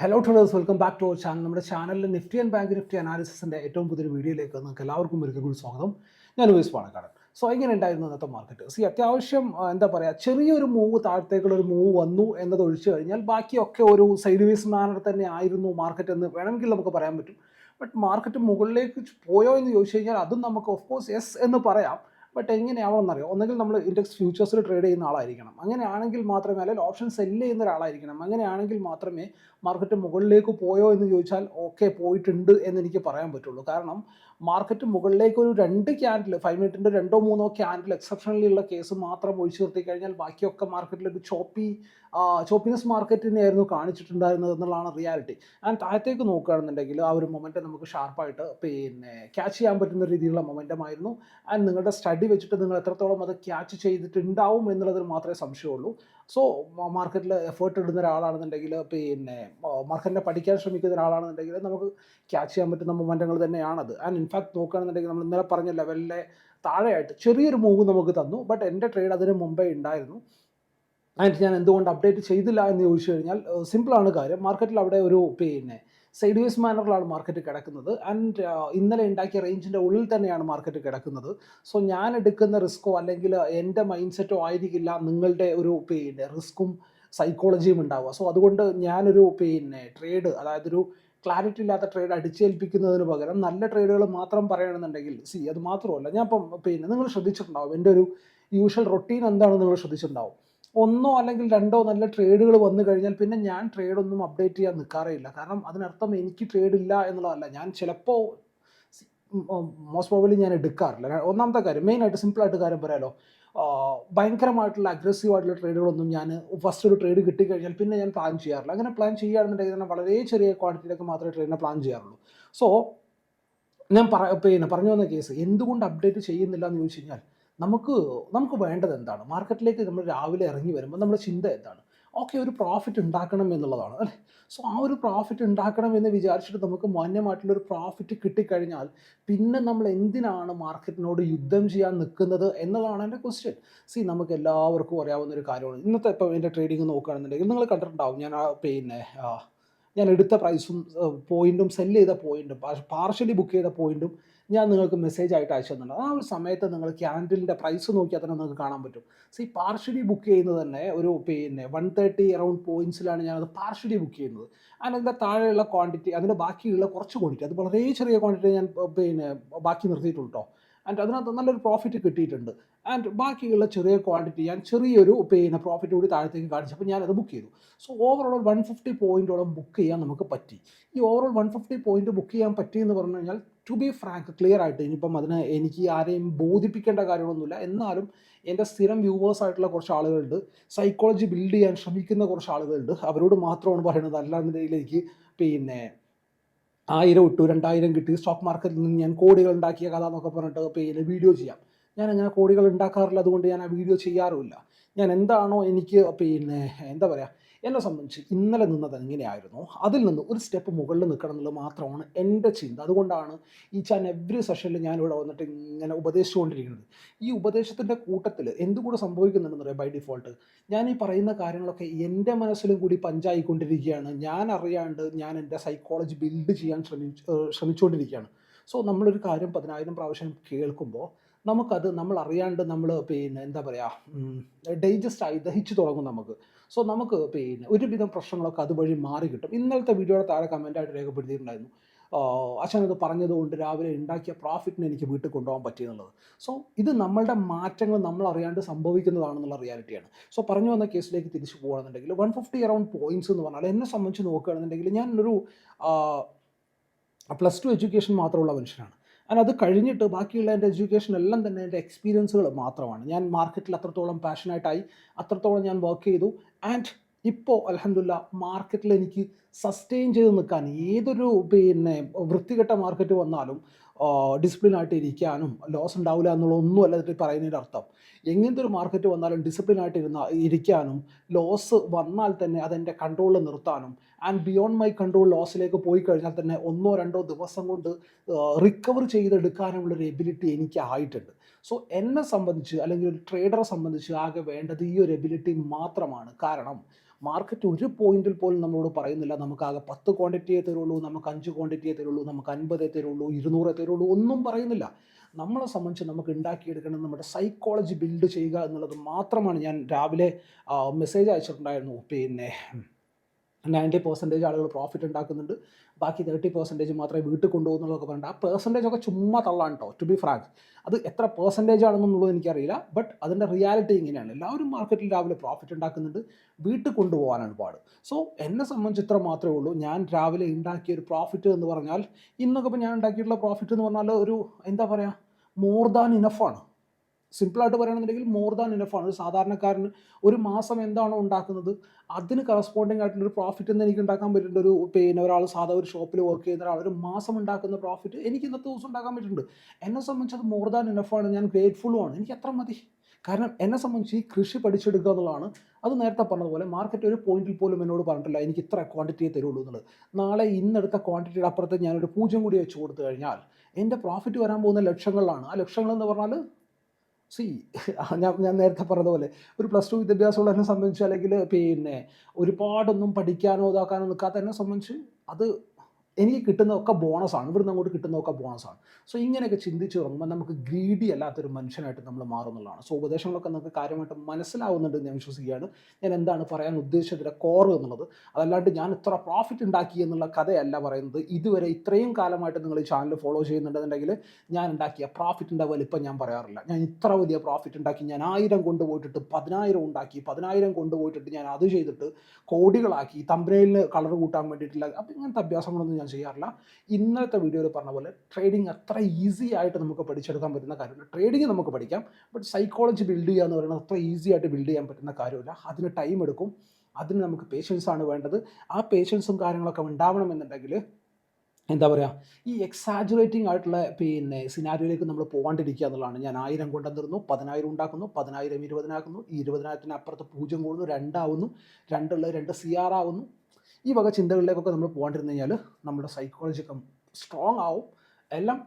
Hello traders welcome back to our channel നമ്മുടെ ചാനലിൽ Nifty and bank Nifty അനാലിസിസിന്റെ ഏറ്റവും പുതിയൊരു വീഡിയോയിലേക്ക് നിങ്ങൾക്ക് എല്ലാവർക്കും ഒരിക്കൽ കൂടി സ്വാഗതം. ഞാൻ ലൂയിസ് പാണക്കാടൻ. സോ എങ്ങനെ ഉണ്ടായിരുന്നു ഇന്നത്തെ മാർക്കറ്റ് സി അത്യാവശ്യം എന്താ പറയുക ചെറിയൊരു മൂവ് താഴത്തേക്കുള്ള ഒരു മൂവ് വന്നു എന്നത് ഒഴിച്ചു കഴിഞ്ഞാൽ ബാക്കിയൊക്കെ ഒരു സൈഡ് വേസ് മാനർ തന്നെ ആയിരുന്നു മാർക്കറ്റ് എന്ന് വേണമെങ്കിൽ നമുക്ക് പറയാൻ പറ്റും. ബട്ട് മാർക്കറ്റ് മുകളിലേക്ക് പോയോ എന്ന് ചോദിച്ചു കഴിഞ്ഞാൽ അതും നമുക്ക് ഓഫ് കോഴ്സ് യെസ് എന്ന് പറയാം. ബട്ട് എങ്ങനെയാവണമെന്നറിയോ ഒന്നെങ്കിൽ നമ്മൾ ഇൻഡെക്സ് ഫ്യൂച്ചേഴ്സിൽ ട്രേഡ് ചെയ്യുന്ന ആളായിരിക്കണം. അങ്ങനെയാണെങ്കിൽ മാത്രമേ അല്ലെങ്കിൽ ഓപ്ഷൻ സെല്ല് ചെയ്യുന്ന ഒരാളായിരിക്കണം. അങ്ങനെയാണെങ്കിൽ മാത്രമേ മാർക്കറ്റ് മുകളിലേക്ക് പോയോ എന്ന് ചോദിച്ചാൽ ഓക്കെ പോയിട്ടുണ്ട് എന്ന് എനിക്ക് പറയാൻ പറ്റുള്ളൂ. കാരണം മാർക്കറ്റ് മുകളിലേക്ക് ഒരു രണ്ട് ക്യാൻഡിൽ ഫൈവ് മിനിറ്റിന്റെ രണ്ടോ മൂന്നോ ക്യാൻഡിൽ എക്സെപ്ഷണലി ഉള്ള കേസ് മാത്രം ഒഴിച്ചു നിർത്തി കഴിഞ്ഞാൽ ബാക്കിയൊക്കെ മാർക്കറ്റിൽ ഒരു ചോപ്പി ചോപ്പിനെസ് മാർക്കറ്റിനെയായിരുന്നു കാണിച്ചിട്ടുണ്ടായിരുന്നത് എന്നുള്ളതാണ് റിയാലിറ്റി ആൻഡ് താഴത്തേക്ക് നോക്കുകയാണെന്നുണ്ടെങ്കിൽ ആ ഒരു മൊമെന്റ് നമുക്ക് ഷാർപ്പായിട്ട് പിന്നെ ക്യാച്ച് ചെയ്യാൻ പറ്റുന്ന രീതിയിലുള്ള മൊമെന്റമായിരുന്നു ആൻഡ് നിങ്ങളുടെ സ്റ്റഡി വെച്ചിട്ട് നിങ്ങൾ എത്രത്തോളം അത് ക്യാച്ച് ചെയ്തിട്ടുണ്ടാവും എന്നുള്ളതിൽ മാത്രമേ സംശയമുള്ളൂ. സോ മാർക്കറ്റിൽ എഫേർട്ട് ഇടുന്ന ഒരാളാണെന്നുണ്ടെങ്കിൽ പിന്നെ മാർക്കറ്റിനെ പഠിക്കാൻ ശ്രമിക്കുന്ന ഒരാളാണെന്നുണ്ടെങ്കിൽ നമുക്ക് ക്യാച്ച് ചെയ്യാൻ പറ്റുന്ന മൊമെന്റങ്ങൾ തന്നെയാണത്. ആൻഡ് ഇൻഫാക്ട് നോക്കുകയാണെന്നുണ്ടെങ്കിൽ നമ്മൾ ഇന്നലെ പറഞ്ഞ ലെവലിലെ താഴെയായിട്ട് ചെറിയൊരു മൂവ് നമുക്ക് തന്നു. ബട്ട് എന്റെ ട്രേഡ് അതിന് മുമ്പേ ഉണ്ടായിരുന്നു ആൻഡ് ഞാൻ എന്തുകൊണ്ട് അപ്ഡേറ്റ് ചെയ്തില്ല എന്ന് ചോദിച്ചു കഴിഞ്ഞാൽ സിമ്പിളാണ് കാര്യം. മാർക്കറ്റിൽ അവിടെ ഒരു പിന്നെ സൈഡ് വേസ് മാനറിലാണ് മാർക്കറ്റ് കിടക്കുന്നത്. ആൻഡ് ഇന്നലെ ഉണ്ടാക്കിയ റേഞ്ചിന്റെ ഉള്ളിൽ തന്നെയാണ് മാർക്കറ്റ് കിടക്കുന്നത്. സോ ഞാൻ എടുക്കുന്ന റിസ്ക്കോ അല്ലെങ്കിൽ എന്റെ മൈൻഡ് സെറ്റോ ആയിരിക്കില്ല നിങ്ങളുടെ ഒരു പിന്നെ റിസ്ക്കും സൈക്കോളജിയും ഉണ്ടാവുക. സോ അതുകൊണ്ട് ഞാനൊരു പിന്നെ ട്രേഡ് അതായത് ഒരു ക്ലാരിറ്റി ഇല്ലാത്ത ട്രേഡ് അടിച്ചേൽപ്പിക്കുന്നതിന് പകരം നല്ല ട്രേഡുകൾ മാത്രം പറയുകയാണെന്നുണ്ടെങ്കിൽ സി അത് മാത്രമല്ല. ഞാൻ ഇപ്പം പിന്നെ നിങ്ങൾ ശ്രദ്ധിച്ചിട്ടുണ്ടാവും. എന്റെ ഒരു യൂഷ്വൽ റൊട്ടീൻ എന്താണെന്ന് നിങ്ങൾ ശ്രദ്ധിച്ചിട്ടുണ്ടാവും. ഒന്നോ അല്ലെങ്കിൽ രണ്ടോ നല്ല ട്രേഡുകൾ വന്നു കഴിഞ്ഞാൽ പിന്നെ ഞാൻ ട്രേഡൊന്നും അപ്ഡേറ്റ് ചെയ്യാൻ നിൽക്കാറേയില്ല കാരണം അതിനർത്ഥം എനിക്ക് ട്രേഡ് ഇല്ല എന്നുള്ളതല്ല. ഞാൻ ചിലപ്പോൾ മോസ്റ്റ് പ്രോബ്ലി ഞാൻ എടുക്കാറില്ല. ഒന്നാമത്തെ കാര്യം മെയിനായിട്ട് സിമ്പിളായിട്ട് കാര്യം പറയാലോ. ഭയങ്കരമായിട്ടുള്ള അഗ്രസീവ് ആയിട്ടുള്ള ട്രേഡുകളൊന്നും ഞാൻ ഫസ്റ്റ് ഒരു ട്രേഡ് കിട്ടിക്കഴിഞ്ഞാൽ പിന്നെ ഞാൻ പ്ലാൻ ചെയ്യാറില്ല. അങ്ങനെ പ്ലാൻ ചെയ്യുകയാണെന്നുണ്ടെങ്കിൽ തന്നെ വളരെ ചെറിയ ക്വാണ്ടിറ്റിയിലൊക്കെ മാത്രമേ ട്രേഡിനെ പ്ലാൻ ചെയ്യാറുള്ളൂ. സോ ഞാൻ പറ പിന്നെ പറഞ്ഞു വന്ന കേസ് എന്തുകൊണ്ട് അപ്ഡേറ്റ് ചെയ്യുന്നില്ല എന്ന് ചോദിച്ചു കഴിഞ്ഞാൽ നമുക്ക് നമുക്ക് വേണ്ടത് എന്താണ്? മാർക്കറ്റിലേക്ക് നമ്മൾ രാവിലെ ഇറങ്ങി വരുമ്പോൾ നമ്മുടെ ചിന്ത എന്താണ്? ഓക്കെ ഒരു പ്രോഫിറ്റ് ഉണ്ടാക്കണം എന്നുള്ളതാണ് അല്ലേ? സോ ആ ഒരു പ്രോഫിറ്റ് ഉണ്ടാക്കണം എന്ന് വിചാരിച്ചിട്ട് നമുക്ക് മാന്യമായിട്ടുള്ളൊരു പ്രോഫിറ്റ് കിട്ടിക്കഴിഞ്ഞാൽ പിന്നെ നമ്മൾ എന്തിനാണ് മാർക്കറ്റിനോട് യുദ്ധം ചെയ്യാൻ നിൽക്കുന്നത് എന്നതാണ് എന്റെ ക്വസ്റ്റ്യൻ സി നമുക്ക് എല്ലാവർക്കും അറിയാവുന്ന ഒരു കാര്യമാണ്. ഇന്നത്തെ ഇപ്പോൾ എന്റെ ട്രേഡിംഗ് നോക്കുകയാണെന്നുണ്ടെങ്കിൽ നിങ്ങൾ കണ്ടിട്ടുണ്ടാവും ഞാൻ പിന്നെ ഞാൻ എടുത്ത പ്രൈസും പോയിന്റും സെൽ ചെയ്ത പോയിന്റും പാർഷ്യലി ബുക്ക് ചെയ്ത പോയിന്റും ഞാൻ നിങ്ങൾക്ക് മെസ്സേജ് ആയിട്ട് അയച്ചു തന്നിട്ടുണ്ട് ആ ഒരു സമയത്ത് നിങ്ങൾ ക്യാൻഡിലിന്റെ പ്രൈസ് നോക്കിയാൽ തന്നെ നിങ്ങൾക്ക് കാണാൻ പറ്റും. സോ ഈ പാർഷ്യലി ബുക്ക് ചെയ്യുന്നത് തന്നെ ഒരു പിന്നെ വൺ തേർട്ടി അറൗണ്ട് പോയിൻസിലാണ് ഞാനത് പാർഷ്യലി ബുക്ക് ചെയ്യുന്നത്. അതിന്റെ താഴെയുള്ള ക്വാണ്ടിറ്റി അതിന്റെ ബാക്കിയുള്ള കുറച്ച് ക്വാണ്ടിറ്റി അത് വളരെ ചെറിയ ക്വാണ്ടിറ്റി ഞാൻ പിന്നെ ബാക്കി നിർത്തിയിട്ടുള്ളൂ കേട്ടോ ആൻഡ് അതിനകത്ത് നല്ലൊരു പ്രോഫിറ്റ് കിട്ടിയിട്ടുണ്ട്. ആൻഡ് ബാക്കിയുള്ള ചെറിയ ക്വാണ്ടിറ്റി ഞാൻ ചെറിയൊരു പിന്നെ പ്രോഫിറ്റ് കൂടി താഴത്തേക്ക് കാണിച്ചപ്പോൾ ഞാനത് ബുക്ക് ചെയ്തു. സോ ഓവറോൾ വൺ ഫിഫ്റ്റി പോയിന്റോളം ബുക്ക് ചെയ്യാൻ നമുക്ക് പറ്റി. ഈ overall one fifty point book ചെയ്യാൻ പറ്റിയെന്ന് പറഞ്ഞു കഴിഞ്ഞാൽ ടു ബി ഫ്രാങ്ക് ക്ലിയർ ആയിട്ട് ഇനിയിപ്പം അതിന് എനിക്ക് ആരെയും ബോധിപ്പിക്കേണ്ട കാര്യങ്ങളൊന്നുമില്ല. എന്നാലും എന്റെ സ്ഥിരം വ്യൂവേഴ്സ് ആയിട്ടുള്ള കുറച്ച് ആളുകളുണ്ട്. സൈക്കോളജി ബിൽഡ് ചെയ്യാൻ ശ്രമിക്കുന്ന കുറച്ച് ആളുകളുണ്ട്. അവരോട് മാത്രമാണ് പറയുന്നത്. അല്ലാന്നുണ്ടെങ്കിൽ എനിക്ക് പിന്നെ ആയിരം ഇട്ടു രണ്ടായിരം കിട്ടി സ്റ്റോക്ക് മാർക്കറ്റിൽ നിന്ന് ഞാൻ കോടികൾ ഉണ്ടാക്കിയ കഥ എന്നൊക്കെ പറഞ്ഞിട്ട് പിന്നെ വീഡിയോ ചെയ്യാം. ഞാൻ അങ്ങനെ കോടികൾ ഉണ്ടാക്കാറില്ല. അതുകൊണ്ട് ഞാൻ ആ വീഡിയോ ചെയ്യാറുമില്ല. ഞാൻ എന്താണോ എനിക്ക് പിന്നെ എന്താ പറയുക എന്നെ സംബന്ധിച്ച് ഇന്നലെ നിന്നത് എങ്ങനെയായിരുന്നു? അതിൽ നിന്ന് ഒരു സ്റ്റെപ്പ് മുകളിൽ നിൽക്കണം എന്നുള്ളത് മാത്രമാണ് എന്റെ ചിന്ത. അതുകൊണ്ടാണ് ഈ ചാൻ എവറി സെഷനിൽ ഞാൻ ഇവിടെ വന്നിട്ട് ഇങ്ങനെ ഉപദേശിച്ചുകൊണ്ടിരിക്കുന്നത്. ഈ ഉപദേശത്തിന്റെ കൂട്ടത്തിൽ എന്തുകൂടെ സംഭവിക്കുന്നുണ്ടെന്ന് പറയാം ബൈ ഡിഫോൾട്ട് ഞാൻ ഈ പറയുന്ന കാര്യങ്ങളൊക്കെ എന്റെ മനസ്സിലും കൂടി പഞ്ചായിക്കൊണ്ടിരിക്കുകയാണ്. ഞാൻ അറിയാണ്ട് ഞാൻ എന്റെ സൈക്കോളജി ബിൽഡ് ചെയ്യാൻ ഏഹ് ശ്രമിച്ചുകൊണ്ടിരിക്കുകയാണ്. സോ നമ്മളൊരു കാര്യം പതിനായിരം പ്രാവശ്യം കേൾക്കുമ്പോൾ നമുക്കത് നമ്മൾ അറിയാണ്ട് നമ്മൾ പിന്നെ എന്താ പറയുക ഡൈജസ്റ്റ് ആയി ദഹിച്ചു തുടങ്ങും നമുക്ക്. സോ നമുക്ക് പിന്നെ ഒരുവിധം പ്രശ്നങ്ങളൊക്കെ അതുവഴി മാറി കിട്ടും. ഇന്നലത്തെ വീഡിയോയുടെ താഴെ കമന്റായിട്ട് രേഖപ്പെടുത്തിയിട്ടുണ്ടായിരുന്നു. അച്ഛൻ അത് പറഞ്ഞതുകൊണ്ട് രാവിലെ ഉണ്ടാക്കിയ പ്രോഫിറ്റിന് എനിക്ക് വീട്ടിൽ കൊണ്ടുപോകാൻ പറ്റിയെന്നുള്ളത്. സോ ഇത് നമ്മളുടെ മാറ്റങ്ങൾ നമ്മൾ അറിയാണ്ട് സംഭവിക്കുന്നതാണെന്നുള്ള റിയാലിറ്റിയാണ് സോ പറഞ്ഞു വന്ന കേസിലേക്ക് തിരിച്ചു പോകുകയാണെന്നുണ്ടെങ്കിൽ വൺ ഫിഫ്റ്റി അറൗണ്ട് പോയിന്റ്സ് എന്ന് പറഞ്ഞാൽ എന്നെ സംബന്ധിച്ച് നോക്കുകയാണെന്നുണ്ടെങ്കിൽ ഞാനൊരു പ്ലസ് ടു എഡ്യൂക്കേഷൻ മാത്രമുള്ള മനുഷ്യനാണ്. And അത് കഴിഞ്ഞിട്ട് ബാക്കിയുള്ള എന്റെ എഡ്യൂക്കേഷൻ എല്ലാം തന്നെ എന്റെ എക്സ്പീരിയൻസുകൾ മാത്രമാണ്. ഞാൻ മാർക്കറ്റിൽ അത്രത്തോളം പാഷനായിട്ടായി അത്രത്തോളം ഞാൻ വർക്ക് ചെയ്തു. ആൻഡ് ഇപ്പോൾ അലഹമില്ല മാർക്കറ്റിൽ എനിക്ക് സസ്റ്റെയിൻ ചെയ്ത് നിൽക്കാൻ ഏതൊരു പിന്നെ വൃത്തികെട്ട മാർക്കറ്റ് വന്നാലും ഡിസിപ്ലിനായിട്ട് ഇരിക്കാനും ലോസ് ഉണ്ടാവില്ല എന്നുള്ള ഒന്നും അല്ല ഇതിൽ പറയുന്നതിന്റെ അർത്ഥം. എങ്ങനത്തെ ഒരു മാർക്കറ്റ് വന്നാലും ഡിസിപ്ലിനായിട്ട് ഇരുന്ന ഇരിക്കാനും ലോസ് വന്നാൽ തന്നെ അതെന്റെ കൺട്രോളിൽ നിർത്താനും ആൻഡ് ബിയോണ്ട് മൈ കൺട്രോൾ ലോസിലേക്ക് പോയി കഴിഞ്ഞാൽ തന്നെ ഒന്നോ രണ്ടോ ദിവസം കൊണ്ട് റിക്കവർ ചെയ്തെടുക്കാനുള്ള ഒരു എബിലിറ്റി എനിക്ക് ആയിട്ടുണ്ട് സോ എന്നെ സംബന്ധിച്ച് അല്ലെങ്കിൽ ഒരു ട്രേഡറെ സംബന്ധിച്ച് ആകെ വേണ്ടത് ഈ ഒരു എബിലിറ്റി മാത്രമാണ്. കാരണം മാർക്കറ്റ് ഒരു പോയിന്റിൽ പോലും നമ്മളോട് പറയുന്നില്ല. നമുക്ക് ആകെ പത്ത് ക്വാണ്ടിറ്റിയെ തരുള്ളൂ നമുക്ക് അഞ്ച് ക്വാണ്ടിറ്റിയെ തരുള്ളൂ നമുക്ക് അൻപതേ തരുള്ളൂ ഇരുന്നൂറേ തരുള്ളൂ ഒന്നും പറയുന്നില്ല. നമ്മളെ സംബന്ധിച്ച് നമുക്ക് ഉണ്ടാക്കിയെടുക്കണം നമ്മുടെ സൈക്കോളജി ബിൽഡ് ചെയ്യുക എന്നുള്ളത് മാത്രമാണ് ഞാൻ രാവിലെ മെസ്സേജ് അയച്ചിട്ടുണ്ടായിരുന്നു. പിന്നെ നയന്റി പെർസെന്റേജ് ആളുകൾ പ്രോഫിറ്റ് ഉണ്ടാക്കുന്നുണ്ട്. ബാക്കി തേർട്ടി പെർസെന്റേജ് മാത്രമേ വീട്ടിൽ കൊണ്ടുപോകുന്നുള്ളൊക്കെ പറഞ്ഞിട്ട് ആ പെർസെന്റേജ് ഒക്കെ ചുമ്മാ തള്ളാണ് കേട്ടോ ടു ബി ഫ്രാങ്ക് അത് എത്ര പെർസെന്റേജ് ആണെന്നുള്ളത് എനിക്കറിയില്ല. ബട്ട് അതിന്റെ റിയാലിറ്റി ഇങ്ങനെയാണ്. എല്ലാവരും മാർക്കറ്റിൽ രാവിലെ പ്രോഫിറ്റ് ഉണ്ടാക്കുന്നുണ്ട്. വീട്ടിൽ കൊണ്ടുപോകാനാണ് പാട്. സോ എന്നെ സംബന്ധിച്ച് ഇത്ര മാത്രമേ ഉള്ളൂ. ഞാൻ രാവിലെ ഉണ്ടാക്കിയ ഒരു പ്രോഫിറ്റ് എന്ന് പറഞ്ഞാൽ ഇന്നൊക്കെ ഇപ്പോൾ ഞാൻ ഉണ്ടാക്കിയിട്ടുള്ള പ്രോഫിറ്റ് എന്ന് പറഞ്ഞാൽ ഒരു എന്താ പറയുക മോർ ദാൻ ഇനഫാണ് സിമ്പിളായിട്ട് പറയുകയാണെന്നുണ്ടെങ്കിൽ മോർ ദാൻ ഇനഫാണ് ഒരു സാധാരണക്കാരന് ഒരു മാസം എന്താണോ ഉണ്ടാക്കുന്നത് അതിന് കറസ്പോണ്ടിങ് ആയിട്ടുള്ള ഒരു പ്രോഫിറ്റ് എന്ന് എനിക്ക് ഉണ്ടാക്കാൻ പറ്റുന്നുണ്ട്. ഒരു പിന്നെ ഒരാൾ സാധാ ഒരു ഷോപ്പിൽ വർക്ക് ചെയ്യുന്ന ഒരാൾ ഒരു മാസം ഉണ്ടാക്കുന്ന പ്രോഫിറ്റ് എനിക്ക് ഇന്നത്തെ ദിവസം ഉണ്ടാക്കാൻ പറ്റുന്നുണ്ട്. എന്നെ സംബന്ധിച്ച് അത് മോർ ദാൻ ഇനഫാണ് ഞാൻ ഗ്രേറ്റ്ഫുള്ളും ആണ്. എനിക്ക് അത്ര മതി. കാരണം എന്നെ സംബന്ധിച്ച് ഈ കൃഷി പഠിച്ചെടുക്കുക എന്നുള്ളതാണ്. അത് നേരത്തെ പറഞ്ഞതുപോലെ മാർക്കറ്റ് ഒരു പോയിന്റിൽ പോലും എന്നോട് പറഞ്ഞിട്ടില്ല. എനിക്ക് ഇത്ര ക്വാണ്ടിറ്റിയെ തരുള്ളൂ എന്നുള്ളത്. നാളെ ഇന്നെടുത്ത ക്വാണ്ടിറ്റിയുടെ അപ്പുറത്ത് ഞാനൊരു പൂജ്യം കൂടി വെച്ച് കൊടുത്തു കഴിഞ്ഞാൽ എന്റെ പ്രോഫിറ്റ് വരാൻ പോകുന്ന ലക്ഷങ്ങളിലാണ്. ആ ലക്ഷങ്ങൾ എന്ന് പറഞ്ഞാൽ സി ഞാൻ ഞാൻ നേരത്തെ പറഞ്ഞതുപോലെ ഒരു പ്ലസ് ടു വിദ്യാഭ്യാസമുള്ള എന്നെ സംബന്ധിച്ച് അല്ലെങ്കിൽ പിന്നെ ഒരുപാടൊന്നും പഠിക്കാനോ ഇതാക്കാനോ നിൽക്കാത്ത എന്നെ സംബന്ധിച്ച് അത് എനിക്ക് കിട്ടുന്നതൊക്കെ ബോണസാണ് ഇവിടുന്ന് അങ്ങോട്ട് കിട്ടുന്നതൊക്കെ ബോണസാണ് സോ ഇങ്ങനെയൊക്കെ ചിന്തിച്ച് തുടങ്ങുമ്പോൾ നമുക്ക് ഗ്രീഡി അല്ലാത്തൊരു മനുഷ്യനായിട്ട് നമ്മൾ മാറുന്നുള്ളതാണ് സോ ഉപദേശങ്ങളൊക്കെ നമുക്ക് കാര്യമായിട്ട് മനസ്സിലാവുന്നുണ്ടെന്ന് ഞാൻ വിശ്വസിക്കുകയാണ്. ഞാൻ എന്താണ് പറയാൻ ഉദ്ദേശിച്ചതിന്റെ കോർ എന്നുള്ളത്. അതല്ലാണ്ട് ഞാൻ ഇത്ര പ്രോഫിറ്റ് ഉണ്ടാക്കി എന്നുള്ള കഥയല്ല പറയുന്നത്. ഇതുവരെ ഇത്രയും കാലമായിട്ട് നിങ്ങൾ ഈ ചാനൽ ഫോളോ ചെയ്യുന്നുണ്ടെന്നുണ്ടെങ്കിൽ ഞാൻ ഉണ്ടാക്കിയ പ്രോഫിറ്റിന്റെ വലിപ്പം ഞാൻ പറയാറില്ല. ഞാൻ ഇത്ര വലിയ പ്രോഫിറ്റ് ഉണ്ടാക്കി ഞാൻ ആയിരം കൊണ്ടുപോയിട്ടിട്ട് പതിനായിരം ഉണ്ടാക്കി പതിനായിരം കൊണ്ടുപോയിട്ടിട്ട് ഞാൻ അത് ചെയ്തിട്ട് കോടികളാക്കി തമ്പ്രയിൽ കളർ കൂട്ടാൻ വേണ്ടിയിട്ടുള്ള അപ്പം ഇങ്ങനത്തെ അഭ്യാസങ്ങളൊന്നും ഞാൻ ചെയ്യാറില്ല. ഇന്നത്തെ വീഡിയോയിൽ പറഞ്ഞ പോലെ ട്രേഡിംഗ് അത്ര ഈസി ആയിട്ട് നമുക്ക് പഠിച്ചെടുക്കാൻ പറ്റുന്ന കാര്യമില്ല. ട്രേഡിംഗ് നമുക്ക് പഠിക്കാം ബട്ട് സൈക്കോളജി ബിൽഡ് ചെയ്യുക എന്ന് പറയുന്നത് അത്ര ഈസി ആയിട്ട് ബിൽഡ് ചെയ്യാൻ പറ്റുന്ന കാര്യമില്ല. അതിന് ടൈം എടുക്കും അതിന് നമുക്ക് പേഷ്യൻസ് ആണ് വേണ്ടത്. ആ പേഷ്യൻസും കാര്യങ്ങളൊക്കെ ഉണ്ടാവണമെന്നുണ്ടെങ്കിൽ എന്താ പറയുക ഈ എക്സാജുറേറ്റിംഗ് ആയിട്ടുള്ള പിന്നെ സിനാരിയോയിലേക്ക് നമ്മൾ പോകാണ്ടിരിക്കുക എന്നുള്ളതാണ്. ഞാൻ ആയിരം കൊണ്ടുവന്നിരുന്നു പതിനായിരം ഉണ്ടാക്കുന്നു പതിനായിരം ഇരുപതിനാക്കുന്നു ഇരുപതിനായിരത്തിന് അപ്പുറത്ത് പൂജ്യം കൂടുന്നു രണ്ടാവുന്നു രണ്ടുള്ള രണ്ട് സി ആർ ആവുന്നു ഈ വക ചിന്തകളിലേക്കൊക്കെ നമ്മൾ പോകാണ്ടിരുന്നു കഴിഞ്ഞാൽ നമ്മുടെ സൈക്കോളജി സ്ട്രോങ് ആവും. എല്ലാം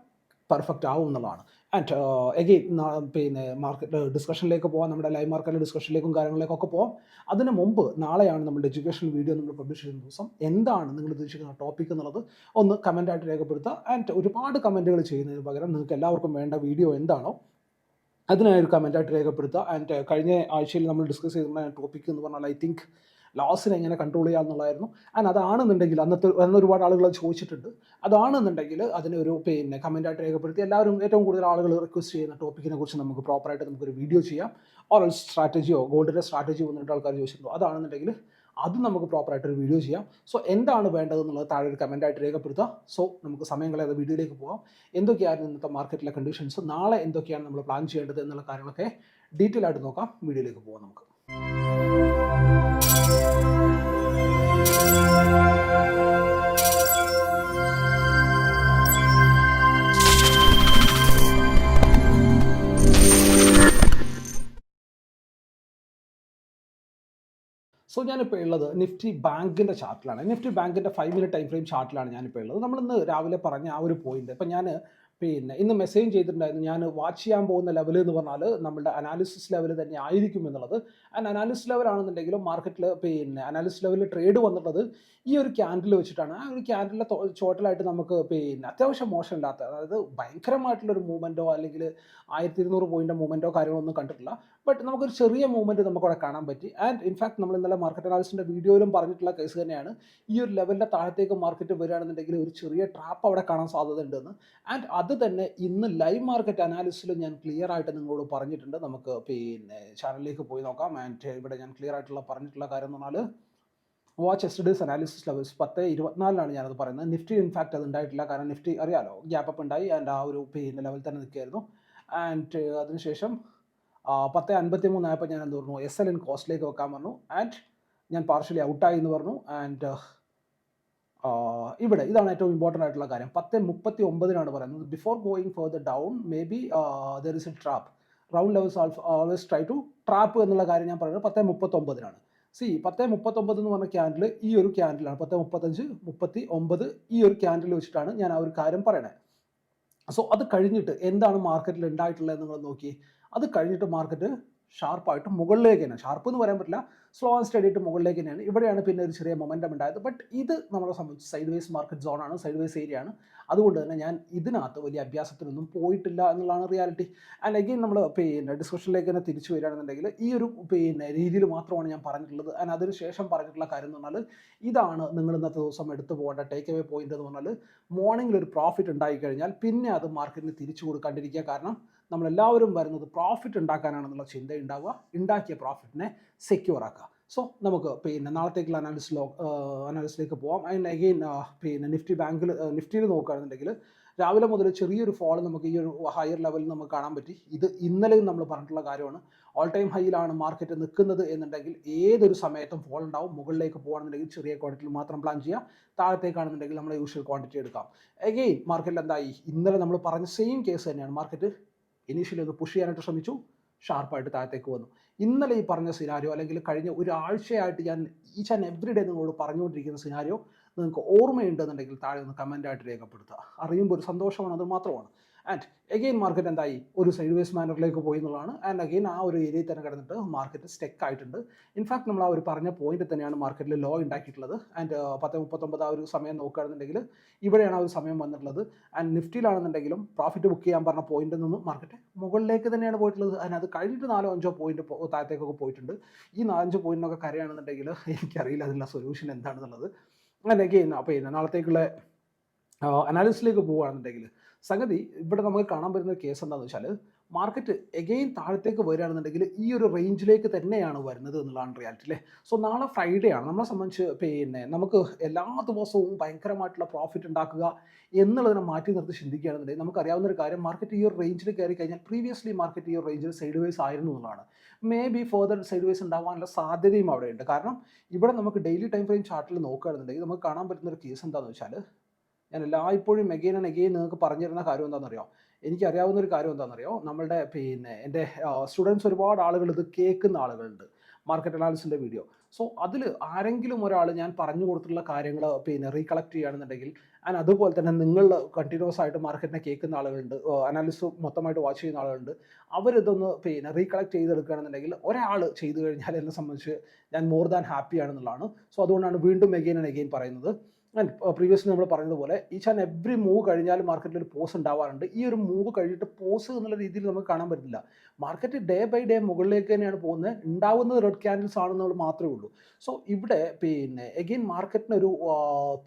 പെർഫെക്റ്റ് ആവും എന്നുള്ളതാണ്. ആൻഡ് എഗെയിൻ പിന്നെ മാർക്കറ്റ് ഡിസ്കഷനിലേക്ക് പോകാം നമ്മുടെ ലൈവ് മാർക്കറ്റിലെ ഡിസ്കഷനിലേക്കും കാര്യങ്ങളിലേക്കൊക്കെ പോകാം അതിന് മുമ്പ് നാളെയാണ് നമ്മുടെ എഡ്യൂക്കേഷൻ വീഡിയോ നമ്മൾ പബ്ലിഷ് ചെയ്യുന്ന ദിവസം. എന്താണ് നിങ്ങൾ ഉദ്ദേശിക്കുന്ന ടോപ്പിക് എന്നുള്ളത് ഒന്ന് കമന്റായിട്ട് രേഖപ്പെടുത്തുക. ആൻഡ് ഒരുപാട് കമന്റുകൾ ചെയ്യുന്നതിന് പകരം നിങ്ങൾക്ക് എല്ലാവർക്കും വേണ്ട വീഡിയോ എന്താണോ അതിനായി ഒരു കമന്റായിട്ട് രേഖപ്പെടുത്തുക. ആൻഡ് കഴിഞ്ഞ ആഴ്ചയിൽ നമ്മൾ ഡിസ്കസ് ചെയ്തിട്ടുള്ള ടോപ്പിക് എന്ന് പറഞ്ഞാൽ ഐ തിങ്ക് ലോസിനെ എങ്ങനെ കൺട്രോൾ ചെയ്യുക എന്നുള്ളതായിരുന്നു. ആൻഡ് അതാണെന്നുണ്ടെങ്കിൽ അന്നത്തെ അന്ന് ഒരുപാട് ആളുകൾ അത് ചോദിച്ചിട്ടുണ്ട്. അതാണെന്നുണ്ടെങ്കിൽ അതിനൊരു ഒരു പിന്നെ കമന്റായിട്ട് രേഖപ്പെടുത്തി എല്ലാവരും ഏറ്റവും കൂടുതൽ ആളുകൾ റിക്വസ്റ്റ് ചെയ്യുന്ന ടോപ്പിക്കിനെ കുറിച്ച് നമുക്ക് പ്രോപ്പറായിട്ട് നമുക്കൊരു വീഡിയോ ചെയ്യാം. ഓർ സ്ട്രാറ്റജിയോ ഗോൾഡിന്റെ സ്ട്രാറ്റജി വന്നിട്ട് ആൾക്കാർ ചോദിച്ചിട്ടുണ്ടോ? അതാണെന്നുണ്ടെങ്കിൽ അത് നമുക്ക് പ്രോപ്പറായിട്ട് ഒരു വീഡിയോ ചെയ്യാം. സോ എന്താണ് വേണ്ടതെന്നുള്ളത് താഴെ ഒരു കമന്റായിട്ട് രേഖപ്പെടുത്തുക. സോ നമുക്ക് സമയം കളയാതെ വീഡിയോയിലേക്ക് പോകാം എന്തൊക്കെയായിരുന്നു ഇന്നത്തെ മാർക്കറ്റിലെ കണ്ടീഷൻസ് നാളെ എന്തൊക്കെയാണ് നമ്മൾ പ്ലാൻ ചെയ്യേണ്ടത് എന്നുള്ള കാര്യങ്ങളൊക്കെ ഡീറ്റെയിൽ ആയിട്ട് നോക്കാം. വീഡിയോയിലേക്ക് പോകാം നമുക്ക്. സോ ഞാനിപ്പോൾ ഉള്ളത് നിഫ്റ്റി ബാങ്കിന്റെ ചാർട്ടിലാണ് നിഫ്റ്റി ബാങ്കിന്റെ ഫൈവ് മിനിറ്റ് ടൈം ഫ്രെയിം ചാർട്ടിലാണ് ഞാനിപ്പോൾ ഉള്ളത്. നമ്മളിന്ന് രാവിലെ പറഞ്ഞ ആ ഒരു പോയിന്റ് ഇപ്പം ഞാൻ പിന്നെ ഇന്ന് മെസ്സേജ് ചെയ്തിട്ടുണ്ടായിരുന്നു ഞാൻ വാച്ച് ചെയ്യാൻ പോകുന്ന ലെവൽ എന്ന് പറഞ്ഞാൽ നമ്മുടെ അനാലിസിസ് ലെവൽ തന്നെ ആയിരിക്കും എന്നുള്ളത്. ആൻഡ് അനാലിസിസ് ലെവൽ ആണെന്നുണ്ടെങ്കിലും മാർക്കറ്റിൽ പിന്നെ അനാലിസിസ് ലെവലിൽ ട്രേഡ് വന്നിട്ടുള്ളത് ഈ ഒരു ക്യാൻഡിൽ വെച്ചിട്ടാണ്. ആ ഒരു ക്യാൻഡിലെ ചോട്ടലായിട്ട് നമുക്ക് പിന്നെ അത്യാവശ്യം മോശമില്ലാത്ത അതായത് ഭയങ്കരമായിട്ടുള്ളൊരു മൂവ്മെന്റോ അല്ലെങ്കിൽ ആയിരത്തി ഇരുന്നൂറ് പോയിന്റ് മൂവ്മെന്റോ കാര്യങ്ങളൊന്നും കണ്ടിട്ടില്ല. ബട്ട് നമുക്കൊരു ചെറിയ മൂവ്മെന്റ് നമുക്കവിടെ കാണാൻ പറ്റി. ആൻഡ് ഇൻഫാക്ട് നമ്മൾ ഇന്നലെ മാർക്കറ്റ് അനാലിസിന്റെ വീഡിയോയിലും പറഞ്ഞിട്ടുള്ള കേസ് തന്നെയാണ്. ഈ ഒരു ലെവലിന്റെ താഴത്തേക്ക് മാർക്കറ്റ് വരികയാണെന്നുണ്ടെങ്കിൽ ഒരു ചെറിയ ട്രാപ്പ് അവിടെ കാണാൻ സാധ്യതയുണ്ടെന്ന് ആൻഡ് അത് തന്നെ ഇന്ന് ലൈവ് മാർക്കറ്റ് അനാലിസിൽ ഞാൻ ക്ലിയർ ആയിട്ട് നിങ്ങളോട് പറഞ്ഞിട്ടുണ്ട്. നമുക്ക് പിന്നെ ചാനലിലേക്ക് പോയി നോക്കാം. ആൻഡ് ഇവിടെ ഞാൻ ക്ലിയർ ആയിട്ടുള്ള പറഞ്ഞിട്ടുള്ള കാര്യം എന്ന് പറഞ്ഞാൽ വാച്ച് എസ്റ്റഡീസ് അനാലിസിസ് ലെവൽസ് പത്ത് ഇരുപത്തിനാലിലാണ് ഞാനത് പറയുന്നത്. നിഫ്റ്റി ഇൻഫാക്ട് അത് ഉണ്ടായിട്ടില്ല. കാരണം നിഫ്റ്റി അറിയാലോ ഗ്യാപ്പ് അപ്പ് ഉണ്ടായി. ആൻഡ് ആ ഒരു പിന്നെ ലെവൽ തന്നെ നിൽക്കുകയായിരുന്നു. ആൻഡ് അതിനുശേഷം പത്ത് അൻപത്തി മൂന്നായപ്പോൾ ഞാൻ എന്ത് പറഞ്ഞു എസ് എൽ ഇൻ കോസ്റ്റിലേക്ക് വെക്കാൻ പറഞ്ഞു. ആൻഡ് ഞാൻ പാർഷ്യലി ഔട്ടായി എന്ന് പറഞ്ഞു. ആൻഡ് ഇവിടെ ഇതാണ് ഏറ്റവും ഇമ്പോർട്ടന്റ് ആയിട്ടുള്ള കാര്യം. പത്ത് മുപ്പത്തി ഒമ്പതിനാണ് പറയുന്നത് before going further down may be there is a trap round levels always try to trap എന്നുള്ള കാര്യം ഞാൻ പറയുന്നത് പത്ത് മുപ്പത്തൊമ്പതിനാണ്. സി പത്ത് മുപ്പത്തൊമ്പത് എന്ന് പറഞ്ഞ ക്യാൻഡിൽ ഈ ഒരു ക്യാൻഡിലാണ് പത്ത് മുപ്പത്തഞ്ച് മുപ്പത്തി ഒമ്പത് ഈ ഒരു ക്യാൻഡിൽ വെച്ചിട്ടാണ് ഞാൻ ആ ഒരു കാര്യം പറയണത് സോ അത് കഴിഞ്ഞിട്ട് എന്താണ് മാർക്കറ്റിൽ ഉണ്ടായിട്ടുള്ളത് നിങ്ങൾ നോക്കി അത് കഴിഞ്ഞിട്ട് മാർക്കറ്റ് ഷാർപ്പായിട്ട് മുകളിലേക്ക് തന്നെ ഷാർപ്പ് എന്ന് പറയാൻ പറ്റില്ല സ്ലോ ആൻഡ് സ്റ്റഡി ആയിട്ട് മുകളിലേക്ക് തന്നെയാണ്. ഇവിടെയാണ് പിന്നെ ഒരു ചെറിയ മൊമെന്റം ഉണ്ടായത്. ബട്ട് ഇത് നമ്മളെ സംബന്ധിച്ച് സൈഡ് വേസ് മാർക്കറ്റ് സോണാണ് സൈഡ് വേസ് ഏരിയ ആണ്. അതുകൊണ്ട് തന്നെ ഞാൻ ഇതിനകത്ത് വലിയ അഭ്യാസത്തിനൊന്നും പോയിട്ടില്ല എന്നുള്ളതാണ് റിയാലിറ്റി ആൻഡ് അഗെയിൻ നമ്മൾ പിന്നെ ഡിസ്കഷനിലേക്ക് തന്നെ തിരിച്ചു വരികയാണെന്നുണ്ടെങ്കിൽ ഈ ഒരു പിന്നെ രീതിയിൽ മാത്രമാണ് ഞാൻ പറഞ്ഞിട്ടുള്ളത്. ആൻഡ് അതിന് ശേഷം പറഞ്ഞിട്ടുള്ള കാര്യം എന്ന് പറഞ്ഞാൽ ഇതാണ് നിങ്ങൾ ഇന്നത്തെ ദിവസം എടുത്തു പോകേണ്ട ടേക്ക് അവേ പോയിന്റ് എന്ന് പറഞ്ഞാൽ മോർണിംഗിൽ ഒരു പ്രോഫിറ്റ് ഉണ്ടായി കഴിഞ്ഞാൽ പിന്നെ അത് മാർക്കറ്റിന് തിരിച്ചു കൊടുക്കാണ്ടിരിക്കുക കാരണം നമ്മളെല്ലാവരും വരുന്നത് പ്രോഫിറ്റ് ഉണ്ടാക്കാനാണെന്നുള്ള ചിന്ത ഉണ്ടാവുക ഉണ്ടാക്കിയ പ്രോഫിറ്റിനെ സെക്യൂർ ആക്കുക. സോ നമുക്ക് പിന്നെ നാളത്തേക്കുള്ള അനാലിസിലോ അനാലിസിലേക്ക് പോവാം. അതിന് അഗെയിൻ പിന്നെ നിഫ്റ്റി ബാങ്കിൽ നിഫ്റ്റിയിൽ നോക്കുകയാണെന്നുണ്ടെങ്കിൽ രാവിലെ മുതൽ ചെറിയൊരു ഫോൾ നമുക്ക് ഈ ഒരു ഹയർ ലെവലിൽ നമുക്ക് കാണാൻ പറ്റി. ഇത് ഇന്നലെയും നമ്മൾ പറഞ്ഞിട്ടുള്ള കാര്യമാണ്. ഓൾ ടൈം ഹൈയിലാണ് മാർക്കറ്റ് നിൽക്കുന്നത് എന്നുണ്ടെങ്കിൽ ഏതൊരു സമയത്തും ഫോൾ ഉണ്ടാവും. മുകളിലേക്ക് പോകുകയാണെന്നുണ്ടെങ്കിൽ ചെറിയ ക്വാണ്ടിറ്റിയിൽ മാത്രം പ്ലാൻ ചെയ്യാം താഴത്തേക്കാണെന്നുണ്ടെങ്കിൽ നമ്മൾ യൂഷ്വൽ ക്വാണ്ടിറ്റി എടുക്കാം. അഗെയിൻ മാർക്കറ്റിൽ എന്തായി? ഇന്നലെ നമ്മൾ പറഞ്ഞ സെയിം കേസ് തന്നെയാണ്. മാർക്കറ്റ് ഇനീഷ്യലി ഒന്ന് പുഷ് ചെയ്യാനായിട്ട് ശ്രമിച്ചു. ഷാർപ്പായിട്ട് താഴത്തേക്ക് വന്നു. ഇന്നലെ ഈ പറഞ്ഞ സിനാരിയോ അല്ലെങ്കിൽ കഴിഞ്ഞ ഒരാഴ്ചയായിട്ട് ഞാൻ ഈച്ച് ആൻഡ് എവറി ഡേ നിങ്ങളോട് പറഞ്ഞുകൊണ്ടിരിക്കുന്ന സിനാരിയോ നിങ്ങൾക്ക് ഓർമ്മയുണ്ടെന്നുണ്ടെങ്കിൽ താഴെ ഒന്ന് കമന്റായിട്ട് രേഖപ്പെടുത്തുക. അറിയുമ്പോൾ ഒരു സന്തോഷമാണ് അത് മാത്രമാണ്. ആൻഡ് എഗെയിൻ മാർക്കറ്റ് എന്തായി? ഒരു സൈഡ് വേസ് മാനറിലേക്ക് പോയി എന്നുള്ളതാണ്. ആൻഡ് അഗെയിൻ ആ ഒരു ഏരിയയിൽ തന്നെ കിടന്നിട്ട് മാർക്കറ്റ് സ്റ്റെക്ക് ആയിട്ടുണ്ട്. ഇൻഫാക്ട് നമ്മൾ ആ ഒരു പറഞ്ഞ പോയിന്റ് തന്നെയാണ് മാർക്കറ്റിൽ ലോ ഉണ്ടാക്കിയിട്ടുള്ളത്. ആൻഡ് പത്ത് മുപ്പത്തൊമ്പത് ആ ഒരു സമയം നോക്കുകയാണെന്നുണ്ടെങ്കിൽ ഇവിടെയാണ് ആ ഒരു സമയം വന്നിട്ടുള്ളത്. ആൻഡ് നിഫ്റ്റിയിലാണെന്നുണ്ടെങ്കിലും പ്രോഫിറ്റ് ബുക്ക് ചെയ്യാൻ പറഞ്ഞ പോയിന്റിൽ നിന്നും മാർക്കറ്റ് മുകളിലേക്ക് തന്നെയാണ് പോയിട്ടുള്ളത്. ആൻഡ് അത് കഴിഞ്ഞിട്ട് നാലോ അഞ്ചോ പോയിന്റ് താഴത്തേക്കൊക്കെ പോയിട്ടുണ്ട്. ഈ നാലഞ്ച് പോയിന്റിനൊക്കെ കരയാണെന്നുണ്ടെങ്കിൽ എനിക്കറിയില്ല അതിനുള്ള സൊല്യൂഷൻ എന്താണെന്നുള്ളത്. അങ്ങനെ അഗെയിൻ അപ്പോൾ നാളത്തേക്കുള്ള അനാലിസിലേക്ക് പോവുകയാണെന്നുണ്ടെങ്കിൽ സംഗതി ഇവിടെ നമുക്ക് കാണാൻ പറ്റുന്ന കേസ് എന്താണെന്ന് വെച്ചാൽ മാർക്കറ്റ് എഗെയിൻ താഴത്തേക്ക് വരികയാണെന്നുണ്ടെങ്കിൽ ഈ ഒരു റേഞ്ചിലേക്ക് തന്നെയാണ് വരുന്നത് എന്നുള്ളതാണ് റിയാലിറ്റി അല്ലേ സോ നാളെ ഫ്രൈഡേ ആണ്. നമ്മളെ സംബന്ധിച്ച് പിന്നെ നമുക്ക് എല്ലാ ദിവസവും ഭയങ്കരമായിട്ടുള്ള പ്രോഫിറ്റ് ഉണ്ടാക്കുക എന്നുള്ളതിനെ മാറ്റി നിർത്തി ചിന്തിക്കുകയാണെന്നുണ്ടെങ്കിൽ നമുക്കറിയാവുന്ന ഒരു കാര്യം മാർക്കറ്റ് ഈ ഒരു റേഞ്ചിൽ കയറി കഴിഞ്ഞാൽ പ്രീവിയസ്ലി മാർക്കറ്റ് ഈ ഒരു റേഞ്ചിൽ സൈഡ് വൈസ് ആയിരുന്നു എന്നുള്ളതാണ്. May be further side vice ഉണ്ടാകാനുള്ള സാധ്യതയും അവിടെയുണ്ട്. കാരണം ഇവിടെ നമുക്ക് ഡെയിലി ടൈം ഫ്രെയിം ചാർട്ടിൽ നോക്കുകയാണെന്നുണ്ടെങ്കിൽ നമുക്ക് കാണാൻ പറ്റുന്ന ഒരു കേസ് എന്താണെന്ന് വെച്ചാൽ ഞാൻ എല്ലായ്പ്പോഴും എഗെയിൻ ആൻഡ് എഗെയിൻ നിങ്ങൾക്ക് പറഞ്ഞിരുന്ന കാര്യം എന്താണെന്നറിയോ? എനിക്കറിയാവുന്ന ഒരു കാര്യം എന്താണെന്നറിയോ? നമ്മളുടെ പിന്നെ എന്റെ സ്റ്റുഡൻസ് ഒരുപാട് ആളുകൾ ഇത് കേൾക്കുന്ന ആളുകളുണ്ട്. മാർക്കറ്റ് അനാലിസിന്റെ വീഡിയോ സോ അതിൽ ആരെങ്കിലും ഒരാൾ ഞാൻ പറഞ്ഞു കൊടുത്തിട്ടുള്ള കാര്യങ്ങൾ പിന്നെ റീകളക്ട് ചെയ്യുകയാണെന്നുണ്ടെങ്കിൽ ആൻഡ് അതുപോലെ തന്നെ നിങ്ങൾ കണ്ടിന്യൂസ് ആയിട്ട് മാർക്കറ്റിനെ കേൾക്കുന്ന ആളുകളുണ്ട് അനാലിസ് മൊത്തമായിട്ട് വാച്ച് ചെയ്യുന്ന ആളുകളുണ്ട്. അവരിതൊന്ന് പിന്നെ റീകളക്ട് ചെയ്തെടുക്കുകയാണെന്നുണ്ടെങ്കിൽ ഒരാൾ ചെയ്തു കഴിഞ്ഞാൽ എന്നെ സംബന്ധിച്ച് ഞാൻ മോർ ദാൻ ഹാപ്പിയാണെന്നുള്ളതാണ് സോ അതുകൊണ്ടാണ് വീണ്ടും എഗെയിൻ ആൻഡ് എഗെയിൻ പറയുന്നത്. പ്രീവിയസ്ലി നമ്മൾ പറഞ്ഞതുപോലെ ഈച്ച് ആൻഡ് എവറി മൂവ് കഴിഞ്ഞാൽ മാർക്കറ്റിൽ ഒരു പോസ് ഉണ്ടാവാറുണ്ട്. ഈ ഒരു മൂവ് കഴിഞ്ഞിട്ട് പോസ് എന്നുള്ള രീതിയിൽ നമുക്ക് കാണാൻ പറ്റില്ല മാർക്കറ്റ് ഡേ ബൈ ഡേ മുകളിലേക്ക് തന്നെയാണ് പോകുന്നത്. ഉണ്ടാവുന്നത് റെഡ് ക്യാൻഡിൽസ് ആണെന്നുള്ളത് മാത്രമേ ഉള്ളൂ. സോ ഇവിടെ പിന്നെ എഗെയിൻ മാർക്കറ്റിന് ഒരു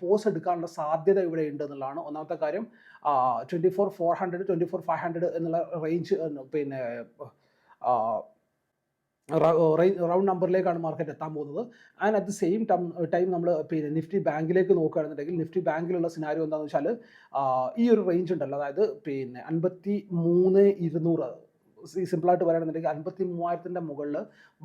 പോസ് എടുക്കാനുള്ള സാധ്യത ഇവിടെ ഉണ്ട് എന്നുള്ളതാണ് ഒന്നാമത്തെ കാര്യം. Twenty four four hundred twenty four five hundred എന്നുള്ള റേഞ്ച് പിന്നെ റൗണ്ട് നമ്പറിലേക്കാണ് മാർക്കറ്റ് എത്താൻ പോകുന്നത്. And at the same time time നമ്മൾ പിന്നെ നിഫ്റ്റി ബാങ്കിലേക്ക് നോക്കുകയാണെന്നുണ്ടെങ്കിൽ നിഫ്റ്റി ബാങ്കിലുള്ള സിനാരിയോ എന്താണെന്ന് വെച്ചാൽ ഈ ഒരു റേഞ്ച് ഉണ്ടല്ലോ. അതായത് പിന്നെ അൻപത്തി മൂന്ന് ഇരുന്നൂറ് സിമ്പിളായിട്ട് പറയുകയാണെന്നുണ്ടെങ്കിൽ അൻപത്തി മൂവായിരത്തിന്റെ മുകളിൽ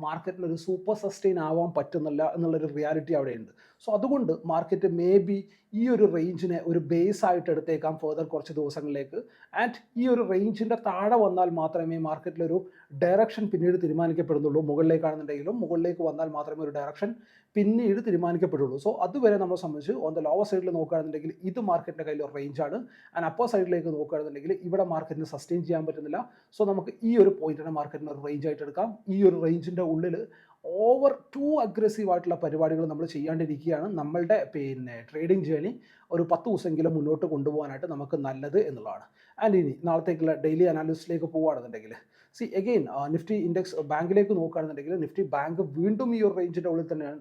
മാർക്കറ്റിൽ ഒരു സൂപ്പർ സസ്റ്റെയിൻ ആവാൻ പറ്റുന്നില്ല എന്നുള്ളൊരു റിയാലിറ്റി അവിടെയുണ്ട്. സോ അതുകൊണ്ട് മാർക്കറ്റ് മേ ബി ഈ ഒരു റേഞ്ചിനെ ഒരു ബേസ് ആയിട്ട് എടുത്തേക്കാം ഫെർദർ കുറച്ച് ദിവസങ്ങളിലേക്ക്. ആൻഡ് ഈ ഒരു റേഞ്ചിന്റെ താഴെ വന്നാൽ മാത്രമേ മാർക്കറ്റിലൊരു ഡയറക്ഷൻ പിന്നീട് തീരുമാനിക്കപ്പെടുന്നുള്ളൂ. മുകളിലേക്കാണെന്നുണ്ടെങ്കിലും മുകളിലേക്ക് വന്നാൽ മാത്രമേ ഒരു ഡയറക്ഷൻ പിന്നീട് തീരുമാനിക്കപ്പെടുള്ളൂ. സോ അതുവരെ നമ്മളെ സംബന്ധിച്ച് ഓൺ ദ ലോവർ സൈഡിൽ നോക്കുകയാണെന്നുണ്ടെങ്കിൽ ഇത് മാർക്കറ്റിന്റെ കയ്യിൽ ഒരു ആണ് ആൻഡ് അപ്പർ സൈഡിലേക്ക് നോക്കുകയാണെന്നുണ്ടെങ്കിൽ ഇവിടെ മാർക്കറ്റിന് സസ്റ്റെയിൻ ചെയ്യാൻ പറ്റുന്നില്ല. സോ നമുക്ക് ഈ ഒരു പോയിന്റിനെ മാർക്കറ്റിന് ഒരു റേഞ്ച് ആയിട്ട് എടുക്കാം. ഈ ഒരു റേഞ്ചിന്റെ ഉള്ളിൽ ഓവർ ടു അഗ്രസീവ് ആയിട്ടുള്ള പരിപാടികൾ നമ്മൾ ചെയ്യാണ്ടിരിക്കുകയാണ് നമ്മളുടെ പിന്നെ ട്രേഡിംഗ് ജേണി ഒരു പത്ത് ദിവസമെങ്കിലും മുന്നോട്ട് കൊണ്ടുപോകാനായിട്ട് നമുക്ക് നല്ലത് എന്നുള്ളതാണ്. ആൻഡ് ഇനി നാളത്തേക്കുള്ള ഡെയിലി അനാലിസിലേക്ക് പോവുകയാണെന്നുണ്ടെങ്കിൽ സി എഗെയിൻ നിഫ്റ്റി ഇൻഡെക്സ് ബാങ്കിലേക്ക് നോക്കുകയാണെന്നുണ്ടെങ്കിൽ നിഫ്റ്റി ബാങ്ക് വീണ്ടും ഈ ഒരു റേഞ്ചിന്റെ ഉള്ളിൽ തന്നെയാണ്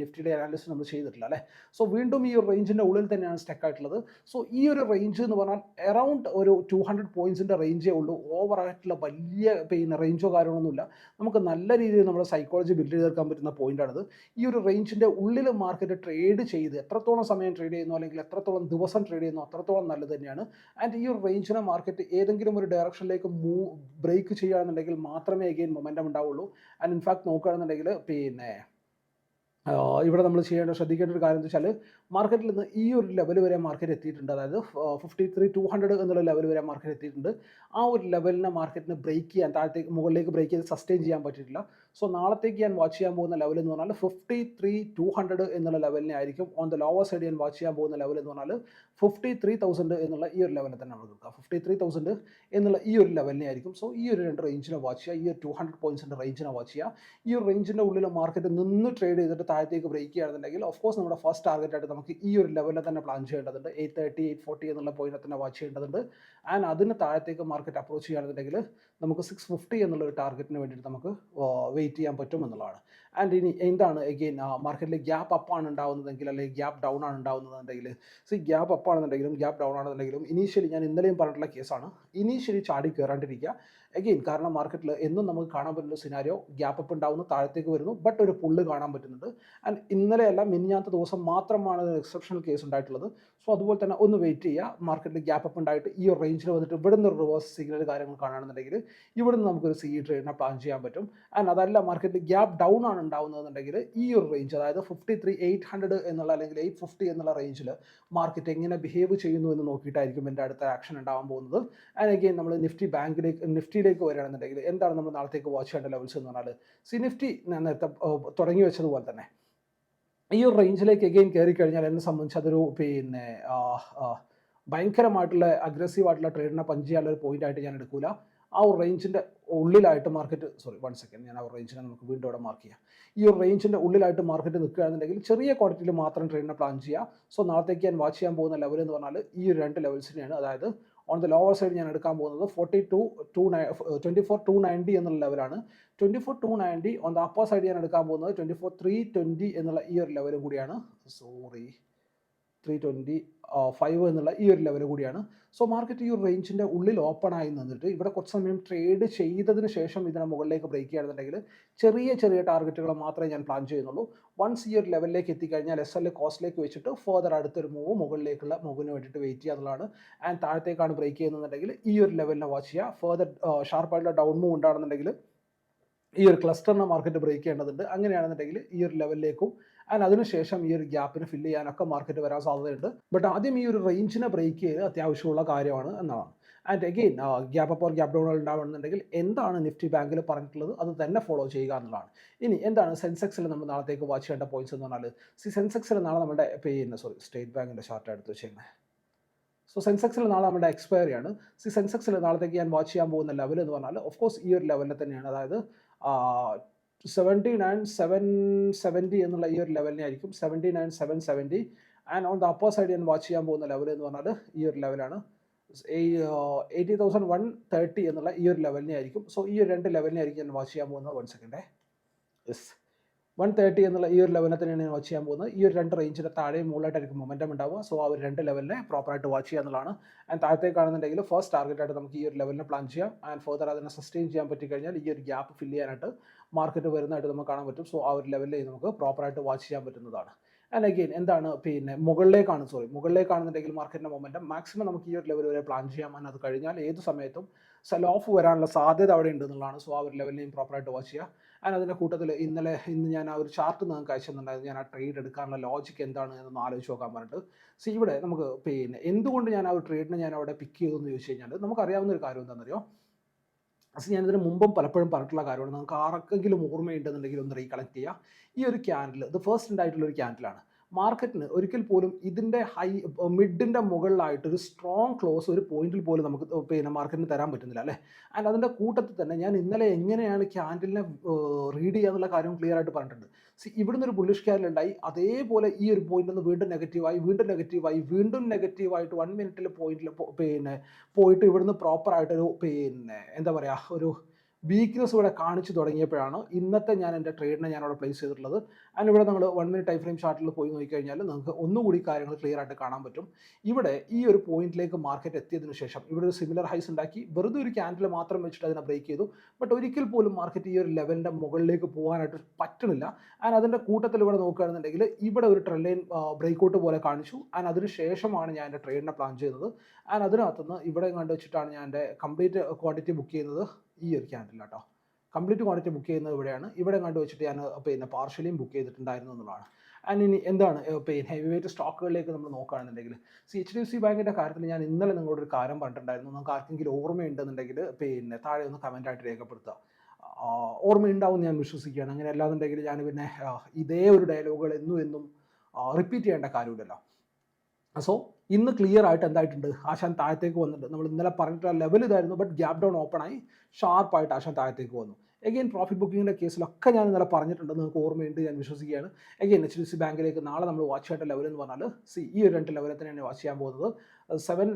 നിഫ്റ്റിയുടെ അനാലിസിസ് നമ്മൾ ചെയ്തിട്ടില്ല അല്ലേ? സോ വീണ്ടും ഈ ഒരു റേഞ്ചിന്റെ ഉള്ളിൽ തന്നെയാണ് സ്റ്റക്ക് ആയിട്ടുള്ളത്. സോ ഈ ഒരു റേഞ്ച് എന്ന് പറഞ്ഞാൽ അറൗണ്ട് ഒരു ടു ഹൺഡ്രഡ് പോയിൻസിന്റെ റേഞ്ചേ ഉള്ളൂ. ഓവർ ആയിട്ടുള്ള വലിയ പിന്നെ റേഞ്ചോ കാര്യങ്ങളൊന്നുമില്ല നമുക്ക് നല്ല രീതിയിൽ നമ്മുടെ സൈക്കോളജി ബിൽഡ് ചെയ്തെടുക്കാൻ പറ്റുന്ന പോയിന്റാണിത് ഈ ഒരു റേഞ്ചിന്റെ ഉള്ളിൽ മാർക്കറ്റ് ട്രേഡ് ചെയ്ത് എത്രത്തോളം സമയം ട്രേഡ് ചെയ്യുന്നു അല്ലെങ്കിൽ എത്രത്തോളം ദിവസം ട്രേഡ് ചെയ്യുന്നു അത്രത്തോളം നല്ലത് തന്നെയാണ്. ആൻഡ് ഈ ഒരു റേഞ്ചിനെ മാർക്കറ്റ് ഏതെങ്കിലും ഒരു ഡയറക്ഷനിലേക്ക് മൂവ് ബ്രേക്ക് ചെയ്യുകയാണെന്നുണ്ടെങ്കിൽ മാത്രമേ അഗെയിൻ മൊമെന്റം ഉണ്ടാവുള്ളൂ. ആൻഡ് ഇൻഫാക്ട് നോക്കുകയാണെന്നുണ്ടെങ്കിൽ പിന്നെ ഇവിടെ നമ്മൾ ചെയ്യേണ്ട ശ്രദ്ധിക്കേണ്ട ഒരു കാര്യം എന്ന് വെച്ചാൽ മാർക്കറ്റിൽ നിന്ന് ഈ ഒരു ലെവൽ വരെ മാർക്കറ്റ് എത്തിയിട്ടുണ്ട്. അതായത് ഫിഫ്റ്റി ത്രീ ടു ഹൺഡ്രഡ് എന്നുള്ള ലെവൽ വരെ മാർക്കറ്റ് എത്തിയിട്ടുണ്ട്. ആ ഒരു ലെവലിനെ മാർക്കറ്റിന് ബ്രേക്ക് ചെയ്യാൻ താഴത്തേക്ക് മുകളിലേക്ക് ബ്രേക്ക് ചെയ്ത് സസ്റ്റെയിൻ ചെയ്യാൻ പറ്റിയിട്ടില്ല. സോ നാളത്തേക്ക് ഞാൻ വാച്ച് ചെയ്യാൻ പോകുന്ന ലെവൽ എന്ന് പറഞ്ഞാൽ ഫിഫ്റ്റി ത്രീ ടു ഹൺഡ്രഡ് എന്നുള്ള ലെവലിനെ ആയിരിക്കും. ഓൺ ദ ലോവർ സൈഡ് ഞാൻ വാച്ച് ചെയ്യാൻ പോകുന്ന ലെവൽ എന്ന് പറഞ്ഞാൽ ഫിഫ്റ്റി ത്രീ തൗസൻഡ് എന്നുള്ള ഈ ഒരു ലെവലിൽ തന്നെ നമുക്ക് എടുക്കുക ഫിഫ്റ്റി ത്രീ തൗസൻഡ് എന്നുള്ള ഈ ഒരു ലെവലിനെ ആയിരിക്കും. സോ ഈ ഒരു രണ്ട് റേഞ്ചിനെ വാച്ച് ചെയ്യുക. ഈ ഒരു ടു ഹൺഡ്രഡ് പോയിൻസിന്റെ റേഞ്ചിനെ വാച്ച് ചെയ്യുക. ഈ ഒരു റേഞ്ചിന്റെ ഉള്ളിൽ മാർക്കറ്റ് നിന്ന് ട്രേഡ് ചെയ്തിട്ട് താഴത്തേക്ക് ബ്രേക്ക് ചെയ്യുകയാണെന്നുണ്ടെങ്കിൽ ഓഫ് കോഴ്സ് നമ്മുടെ ഫസ്റ്റ് ടാർഗറ്റ് ആയിട്ട് നമുക്ക് ഈ ഒരു ലെവലിൽ തന്നെ പ്ലാൻ ചെയ്യേണ്ടതുണ്ട്. എയ്റ്റ് തേർട്ടി എയ്റ്റ് ഫോർട്ടി എന്നുള്ള പോയിന്റ് തന്നെ വാച്ച് ചെയ്യേണ്ടതുണ്ട്. ആൻഡ് അതിന് താഴത്തേക്ക് മാർക്കറ്റ് അപ്രോച്ച് ചെയ്യുകയാണെന്നുണ്ടെങ്കിൽ നമുക്ക് സിക്സ് ഫിഫ്റ്റി എന്നുള്ള ഒരു ടാർഗറ്റിന് വേണ്ടിയിട്ട് നമുക്ക് വെയിറ്റ് ചെയ്യാൻ പറ്റും എന്നുള്ളതാണ്. ആൻഡ് ഇനി എന്താണ് എഗെയിൻ മാർക്കറ്റിൽ ഗ്യാപ്പ് അപ്പ് ആണ് ഉണ്ടാവുന്നതെങ്കിൽ അല്ലെങ്കിൽ ഗ്യാപ്പ് ഡൗൺ ആണ് ഉണ്ടാകുന്നതെങ്കിൽ സി ഗ്യാപ്പ് അപ്പ് ആണെന്നുണ്ടെങ്കിലും ഗ്യാപ്പ് ഡൗൺ ആണെന്നുണ്ടെങ്കിലും ഇനീഷ്യലി ഞാൻ ഇന്നലെയും പറഞ്ഞിട്ടുള്ള കേസാണ് ഇനീഷ്യലി ചാടി കയറാണ്ടിരിക്കുക എഗെയിൻ കാരണം മാർക്കറ്റിൽ എന്നും നമുക്ക് കാണാൻ പറ്റുന്ന സിനാരിയോ ഗ്യാപ്പ് അപ്പ് ഉണ്ടാവുന്നു താഴത്തേക്ക് വരുന്നു ബട്ട് ഒരു പുള്ള് കാണാൻ പറ്റുന്നുണ്ട്. ആൻഡ് ഇന്നലെയല്ല മിനിഞ്ഞാത്ത ദിവസം മാത്രമാണ് എക്സെപ്ഷണൽ കേസ് ഉണ്ടായിട്ടുള്ളത്. സോ അതുപോലെ തന്നെ ഒന്ന് വെയിറ്റ് ചെയ്യുക. മാർക്കറ്റിൽ ഗ്യാപ്പ് അപ്പ് ഉണ്ടായിട്ട് ഈ ഒരു റേഞ്ചിൽ വന്നിട്ട് ഇവിടെ നിന്ന് റിവേഴ്സ് സിഗ്നൽ കാര്യങ്ങൾ കാണുകയാണെന്നുണ്ടെങ്കിൽ ഇവിടെ നിന്ന് നമുക്കൊരു സി ട്രേഡിനെ പ്ലാൻ ചെയ്യാൻ പറ്റും. ആൻഡ് അതല്ല മാർക്കറ്റിൽ ഗ്യാപ്പ് ഡൗൺ ആണ് ഉണ്ടാവുന്നതെന്നുണ്ടെങ്കിൽ ഈ ഒരു റേഞ്ച് അതായത് ഫിഫ്റ്റി ത്രീ എയ്റ്റ് ഹൺഡ്രഡ് എന്നുള്ള അല്ലെങ്കിൽ എയ്റ്റ് ഫിഫ്റ്റി എന്നുള്ള റേഞ്ചിൽ മാർക്കറ്റ് എങ്ങനെ ബിഹേവ് ചെയ്യുന്നു എന്ന് നോക്കിയിട്ടായിരിക്കും എന്റെ അടുത്ത ആക്ഷൻ ഉണ്ടാവാൻ പോകുന്നത്. ആൻഡ് അഗെയിൻ നമ്മൾ നിഫ്റ്റി ബാങ്കിലേക്ക് നിഫ്റ്റിയിലേക്ക് വരികയാണെന്നുണ്ടെങ്കിൽ എന്താണ് നമ്മൾ നാളത്തേക്ക് വാച്ച് ചെയ്യേണ്ട ലെവൽസ് എന്ന് പറഞ്ഞാൽ സി നിഫ്റ്റി ഞാൻ നേരത്തെ തുടങ്ങി വെച്ചതുപോലെ തന്നെ. ഈ ഒരു റേഞ്ചിലേക്ക് എഗെയിൻ കയറി കഴിഞ്ഞാൽ എന്നെ സംബന്ധിച്ച് അതൊരു പിന്നെ ഭയങ്കരമായിട്ടുള്ള അഗ്രസീവ് ആയിട്ടുള്ള ട്രേഡിനെ പഞ്ച് ചെയ്യാനുള്ള ഒരു പോയിന്റ് ആയിട്ട് ഞാൻ എടുക്കൂല. ആ ഒരു റേഞ്ചിന്റെ ഉള്ളിലായിട്ട് മാർക്കറ്റ് സോറി വൺ സെക്കൻഡ് ഞാൻ ആ ഒരു റേഞ്ചിനെ നമുക്ക് വീണ്ടും അവിടെ മാർക്ക് ചെയ്യാം. ഈ ഒരു റേഞ്ചിന്റെ ഉള്ളിലായിട്ട് മാർക്കറ്റ് നിൽക്കുകയാണെന്നുണ്ടെങ്കിൽ ചെറിയ ക്വാണ്ടിറ്റിയിൽ മാത്രം ട്രേഡിനെ പ്ലാൻ ചെയ്യുക. സോ നാളത്തേക്ക് ഞാൻ വാച്ച് ചെയ്യാൻ പോകുന്ന ലെവൽ എന്ന് പറഞ്ഞാൽ ഈ ഒരു രണ്ട് ലെവൽസിനെയാണ് അതായത് ഓൺ ദ ലോവർ സൈഡ് ഞാൻ എടുക്കാൻ പോകുന്നത് forty two two nine twenty four two ninety എന്നുള്ള ലെവലാണ് twenty four two ninety on the upper side ഞാൻ എടുക്കാൻ പോകുന്നത് ട്വന്റി ഫോർ ത്രീ ട്വന്റി എന്നുള്ള ഈ ഒരു ലെവലും കൂടിയാണ്. സോറി ത്രീ ട്വന്റി ഫൈവ് എന്നുള്ള ഈ ഒരു ലെവൽ കൂടിയാണ്. സോ മാർക്കറ്റ് ഈ ഒരു റേഞ്ചിന്റെ ഉള്ളിൽ ഓപ്പൺ ആയി നിന്നിട്ട് ഇവിടെ കുറച്ച് സമയം ട്രേഡ് ചെയ്തതിന് ശേഷം ഇതിനെ മുകളിലേക്ക് ബ്രേക്ക് ചെയ്യുകയാണെന്നുണ്ടെങ്കിൽ ചെറിയ ചെറിയ ടാർഗറ്റുകൾ മാത്രമേ ഞാൻ പ്ലാൻ ചെയ്യുന്നുള്ളൂ. വൺസ് ഈ ഒരു ലെവലിലേക്ക് എത്തിക്കഴിഞ്ഞാൽ എസ് എൽ കോസ്റ്റിലേക്ക് വെച്ചിട്ട് ഫർദർ അടുത്തൊരു മൂവ് മുകളിലേക്കുള്ള മൂവിന് വേണ്ടിയിട്ട് വെയിറ്റ് ചെയ്യുക എന്നുള്ളതാണ്. ആൻഡ് താഴത്തേക്കാണ് ബ്രേക്ക് ചെയ്യുന്നുണ്ടെങ്കിൽ ഈ ഒരു ലെവലിനെ വാച്ച് ചെയ്യുക. ഫർദർ ഷാർപ്പായിട്ടുള്ള ഡൗൺ മൂവ് ഉണ്ടാണെന്നുണ്ടെങ്കിൽ ഈ ഒരു ക്ലസ്റ്ററിനെ മാർക്കറ്റ് ബ്രേക്ക് ചെയ്യേണ്ടതുണ്ട്. അങ്ങനെയാണെന്നുണ്ടെങ്കിൽ ഈ ഒരു ലെവലിലേക്കും ആൻഡ് അതിനുശേഷം ഈ ഒരു ഗ്യാപ്പിന് ഫില്ല് ചെയ്യാനൊക്കെ മാർക്കറ്റ് വരാൻ സാധ്യതയുണ്ട്. ബട്ട് ആദ്യം ഈ ഒരു റേഞ്ചിനെ ബ്രേക്ക് ചെയ്ത് അത്യാവശ്യമുള്ള കാര്യമാണ് എന്നാണ് and again gap up or gap down ഉണ്ടാവണമെന്നുണ്ടെങ്കിൽ എന്താണ് നിഫ്റ്റി ബാങ്കിൽ പറഞ്ഞിട്ടുള്ളത് അത് തന്നെ ഫോളോ ചെയ്യുക എന്നുള്ളതാണ്. ഇനി എന്താണ് സെൻസെക്സിൽ നമ്മൾ നാളത്തേക്ക് വാച്ച് ചെയ്യേണ്ട പോയിന്റ്സ് എന്ന് പറഞ്ഞാൽ സി സെൻസെക്സിൽ നാളെ നമ്മുടെ പേ ചെയ്യുന്ന സോറി സ്റ്റേറ്റ് ബാങ്കിന്റെ ചാർട്ട് എടുത്ത് വെച്ചിരുന്നത് സോ സെൻസെക്സിൽ നാളെ നമ്മുടെ എക്സ്പയറി ആണ്. സി സെൻസെക്സിൽ നാളത്തേക്ക് ഞാൻ വാച്ച് ചെയ്യാൻ പോകുന്ന ലെവൽ എന്ന് പറഞ്ഞാൽ ഓഫ് കോഴ്സ് ഈ ഒരു ലെവലിൽ തന്നെയാണ്. അതായത് സെവന്റി നയൻ സെവൻ സെവന്റി എന്നുള്ള ഈ ഒരു ലെവലിനെ ആയിരിക്കും. Seventy nine seven seventy and on the upper side ഞാൻ വാച്ച് ചെയ്യാൻ പോകുന്ന ലെവൽ എന്ന് പറഞ്ഞാൽ ഈ ഒരു ലെവലാണ് എയ്റ്റി തൗസൻഡ് വൺ തേർട്ടി എന്നുള്ള ഈ ഒരു ലെവലിനെ ആയിരിക്കും. സോ ഈ ഒരു രണ്ട് ലെവലിനെ ആയിരിക്കും ഞാൻ വാച്ച് ചെയ്യാൻ പോകുന്നത്. വൺ സെക്കൻഡേ യെസ് വൺ തേർട്ടി എന്നുള്ള ഈ ഒരു ലെവലിനെ തന്നെയാണ് ഞാൻ വാച്ച് ചെയ്യാൻ പോകുന്നത്. ഈ ഒരു രണ്ട് റേഞ്ചിന്റെ താഴെയും മുകളിലായിട്ടായിരിക്കും മൊമെന്റം ഉണ്ടാവുക. സോ ആ ഒരു രണ്ട് ലെവലിനെ പ്രോപ്പറായിട്ട് വാച്ച് ചെയ്യുക എന്നുള്ളതാണ്. ആൻഡ് താഴത്തേക്കാണെന്നുണ്ടെങ്കിൽ ഫസ്റ്റ് ടാർഗറ്റ് ആയിട്ട് നമുക്ക് ഈ ഒരു ലെവലിനെ പ്ലാൻ ചെയ്യാം. ആൻഡ് ഫർദർ അതിനെ സസ്റ്റെയിൻ ചെയ്യാൻ പറ്റി കഴിഞ്ഞാൽ ഈ ഒരു ഗ്യാപ്പ് ഫില്ല് ചെയ്യാനായിട്ട് മാർക്കറ്റ് വരുന്നതായിട്ട് നമുക്ക് കാണാൻ പറ്റും. സോ ആ ഒരു ലെവലിൽ നമുക്ക് പ്രോപ്പറായിട്ട് വാച്ച് ചെയ്യാൻ പറ്റുന്നതാണ്. ആൻഡ് അഗെയിൻ എന്താണ് പിന്നെ മുകളിലേക്കാണ് സോറി മുകളിലേക്കാണെന്നുണ്ടെങ്കിൽ മാർക്കറ്റിന്റെ മൊമെന്റം മാക്സിമം നമുക്ക് ഈ ഒരു ലെവൽ വരെ പ്ലാൻ ചെയ്യാം. അത് കഴിഞ്ഞാൽ ഏത് സമയത്തും സെൽ ഓഫ് വരാനുള്ള സാധ്യത അവിടെ ഉണ്ടെന്നുള്ളതാണ് സോ ആ ഒരു ലെവലിനെയും പ്രോപ്പറായിട്ട് വാച്ച് ചെയ്യുക. ആൻഡ് അതിന്റെ കൂട്ടത്തിൽ ഇന്നലെ ഇന്ന് ഞാൻ ആ ഒരു ചാർട്ട് നിങ്ങൾക്ക് അയച്ചിട്ടുണ്ടായിരുന്നു. ഞാൻ ആ ട്രേഡ് എടുക്കാനുള്ള ലോജിക്ക് എന്താണ് എന്നൊന്ന് ആലോചിച്ച് നോക്കാൻ പറഞ്ഞിട്ട്. സോ ഇവിടെ നമുക്ക് പിന്നെ എന്തുകൊണ്ട് ഞാൻ ആ ഒരു ട്രേഡിനെ ഞാൻ അവിടെ പിക്ക് ചെയ്തു എന്ന് ചോദിച്ചു കഴിഞ്ഞാൽ നമുക്കറിയാവുന്ന ഒരു കാര്യം എന്താണെന്നറിയോ? ഞാൻ ഞാനിതിന് മുമ്പും പലപ്പോഴും പറഞ്ഞിട്ടുള്ള കാര്യമാണ്. നമുക്ക് ആർക്കെങ്കിലും ഓർമ്മയുണ്ടെന്നുണ്ടെങ്കിൽ ഒന്ന് റീകളക്ട് ചെയ്യുക. ഈ ഒരു ക്യാൻഡിൽ ഇത് ഫസ്റ്റ് ഉണ്ടായിട്ടുള്ള ഒരു ക്യാൻഡിലാണ് മാർക്കറ്റിന് ഒരിക്കൽ പോലും ഇതിന്റെ ഹൈ മിഡിന്റെ മുകളിലായിട്ട് ഒരു സ്ട്രോങ് ക്ലോസ് ഒരു പോയിന്റിൽ പോലും നമുക്ക് പിന്നെ മാർക്കറ്റിന് തരാൻ പറ്റുന്നില്ല അല്ലേ? ആൻഡ് അതിന്റെ കൂട്ടത്തിൽ തന്നെ ഞാൻ ഇന്നലെ എങ്ങനെയാണ് ക്യാൻഡിലിനെ റീഡ് ചെയ്യാന്നുള്ള കാര്യം ക്ലിയർ ആയിട്ട് പറഞ്ഞിട്ടുണ്ട്. സി ഇവിടുന്ന് ഒരു ബുള്ളിഷ് ക്യാൻഡിൽ ഉണ്ടായി. അതേപോലെ ഈ ഒരു പോയിന്റിൽ നിന്ന് വീണ്ടും നെഗറ്റീവായി വീണ്ടും നെഗറ്റീവായി വീണ്ടും നെഗറ്റീവായിട്ട് വൺ മിനിറ്റിൽ പോയിന്റിൽ പിന്നെ പോയിട്ട് ഇവിടുന്ന് പ്രോപ്പറായിട്ടൊരു പിന്നെ എന്താ പറയുക ഒരു വീക്ക്നെസ് ഇവിടെ കാണിച്ചു തുടങ്ങിയപ്പോഴാണ് ഇന്നത്തെ ഞാൻ എന്റെ ട്രേഡിനെ ഞാൻ അവിടെ പ്ലേസ് ചെയ്തിട്ടുള്ളത്. ആൻഡ് ഇവിടെ നമ്മൾ വൺ മിനിറ്റ് ടൈം ഫ്രെയിം ചാർട്ടിൽ പോയി നോക്കിക്കഴിഞ്ഞാൽ നിങ്ങൾക്ക് ഒന്നുകൂടി കാര്യങ്ങൾ ക്ലിയർ ആയിട്ട് കാണാൻ പറ്റും. ഇവിടെ ഈ ഒരു പോയിന്റിലേക്ക് മാർക്കറ്റ് എത്തിയതിനു ശേഷം ഇവിടെ ഒരു സിമിലർ ഹൈസ് ഉണ്ടാക്കി. വെറുതെ ഒരു ക്യാൻഡിൽ മാത്രം വെച്ചിട്ട് അതിനെ ബ്രേക്ക് ചെയ്തു. ബട്ട് ഒരിക്കൽ പോലും മാർക്കറ്റ് ഈ ഒരു ലെവലിന്റെ മുകളിലേക്ക് പോകാനായിട്ട് പറ്റണില്ല ആൻഡ് അതിന്റെ കൂട്ടത്തിൽ ഇവിടെ നോക്കുകയാണെന്നുണ്ടെങ്കിൽ ഇവിടെ ഒരു ട്രെൻഡ് ലൈൻ ഔട്ട് പോലെ കാണിച്ചു. ആൻഡ് അതിന് ശേഷമാണ് ഞാൻ എന്റെ ട്രേഡിനെ പ്ലാൻ ചെയ്തത്. ആൻഡ് അതിനകത്തുനിന്ന് ഇവിടെ കണ്ടു വെച്ചിട്ടാണ് ഞാൻ എന്റെ കംപ്ലീറ്റ് ക്വാണ്ടിറ്റി ബുക്ക് ചെയ്യുന്നത്. ഈ ഒരു ക്യാൻഡിൽ കേട്ടോ കംപ്ലീറ്റ് ക്വാണ്ടിറ്റി ബുക്ക് ചെയ്യുന്നത് ഇവിടെയാണ്. ഇവിടെ കണ്ടു വെച്ചിട്ട് ഞാൻ പിന്നെ പാർഷ്യലിയും ബുക്ക് ചെയ്തിട്ടുണ്ടായിരുന്നു എന്നുള്ളതാണ്. ആൻഡ് ഇനി എന്താണ് പിന്നെ ഹെവി വെയിറ്റ് സ്റ്റോക്കുകളിലേക്ക് നമ്മൾ നോക്കുകയാണെന്നുണ്ടെങ്കിൽ സി എച്ച് ഡി സി ബാങ്കിന്റെ കാര്യത്തിൽ ഞാൻ ഇന്നലെ നിങ്ങളോട് ഒരു കാര്യം പറഞ്ഞിട്ടുണ്ടായിരുന്നു. നിങ്ങൾക്ക് ആർക്കെങ്കിലും ഓർമ്മയുണ്ടെന്നുണ്ടെങ്കിൽ പിന്നെ താഴെ ഒന്ന് കമന്റ് ആയിട്ട് രേഖപ്പെടുത്തുക. ഓർമ്മയുണ്ടാവും ഞാൻ വിശ്വസിക്കുകയാണ്. അങ്ങനെ അല്ലാന്നുണ്ടെങ്കിൽ ഞാൻ പിന്നെ ഇതേ ഒരു ഡയലോഗുകൾ എന്നും എന്നും റിപ്പീറ്റ് ചെയ്യേണ്ട കാര്യമില്ലല്ലോ. സോ ഇന്ന് ക്ലിയർ ആയിട്ട് എന്തായിട്ടുണ്ട്? ആശാൻ താഴത്തേക്ക് വന്നിട്ടുണ്ട്. നമ്മൾ ഇന്നലെ പറഞ്ഞിട്ടുള്ള ലെവൽ ഇതായിരുന്നു ബട്ട് ഗ്യാപ് ഡൗൺ ഓപ്പൺ ആയി ഷാർപ്പായിട്ട് ആശാൻ താഴത്തേക്ക് വന്നു. എഗെയിൻ പ്രോഫിറ്റ് ബുക്കിങ്ങിന്റെ കേസിലൊക്കെ ഞാൻ ഇന്നലെ പറഞ്ഞിട്ടുണ്ട്. നിങ്ങൾക്ക് ഓർമ്മയുണ്ട് ഞാൻ വിശ്വസിക്കുകയാണ്. എഗെയിൻ എച്ച് ഡി സി ബാങ്കിലേക്ക് നാളെ നമ്മൾ വാച്ച് ചെയ്യേണ്ട ലെവൽ എന്ന് പറഞ്ഞാൽ സി ഈ ഒരു രണ്ട് ലെവലിൽ തന്നെയാണ് വാച്ച് ചെയ്യാൻ പോകുന്നത്. Seven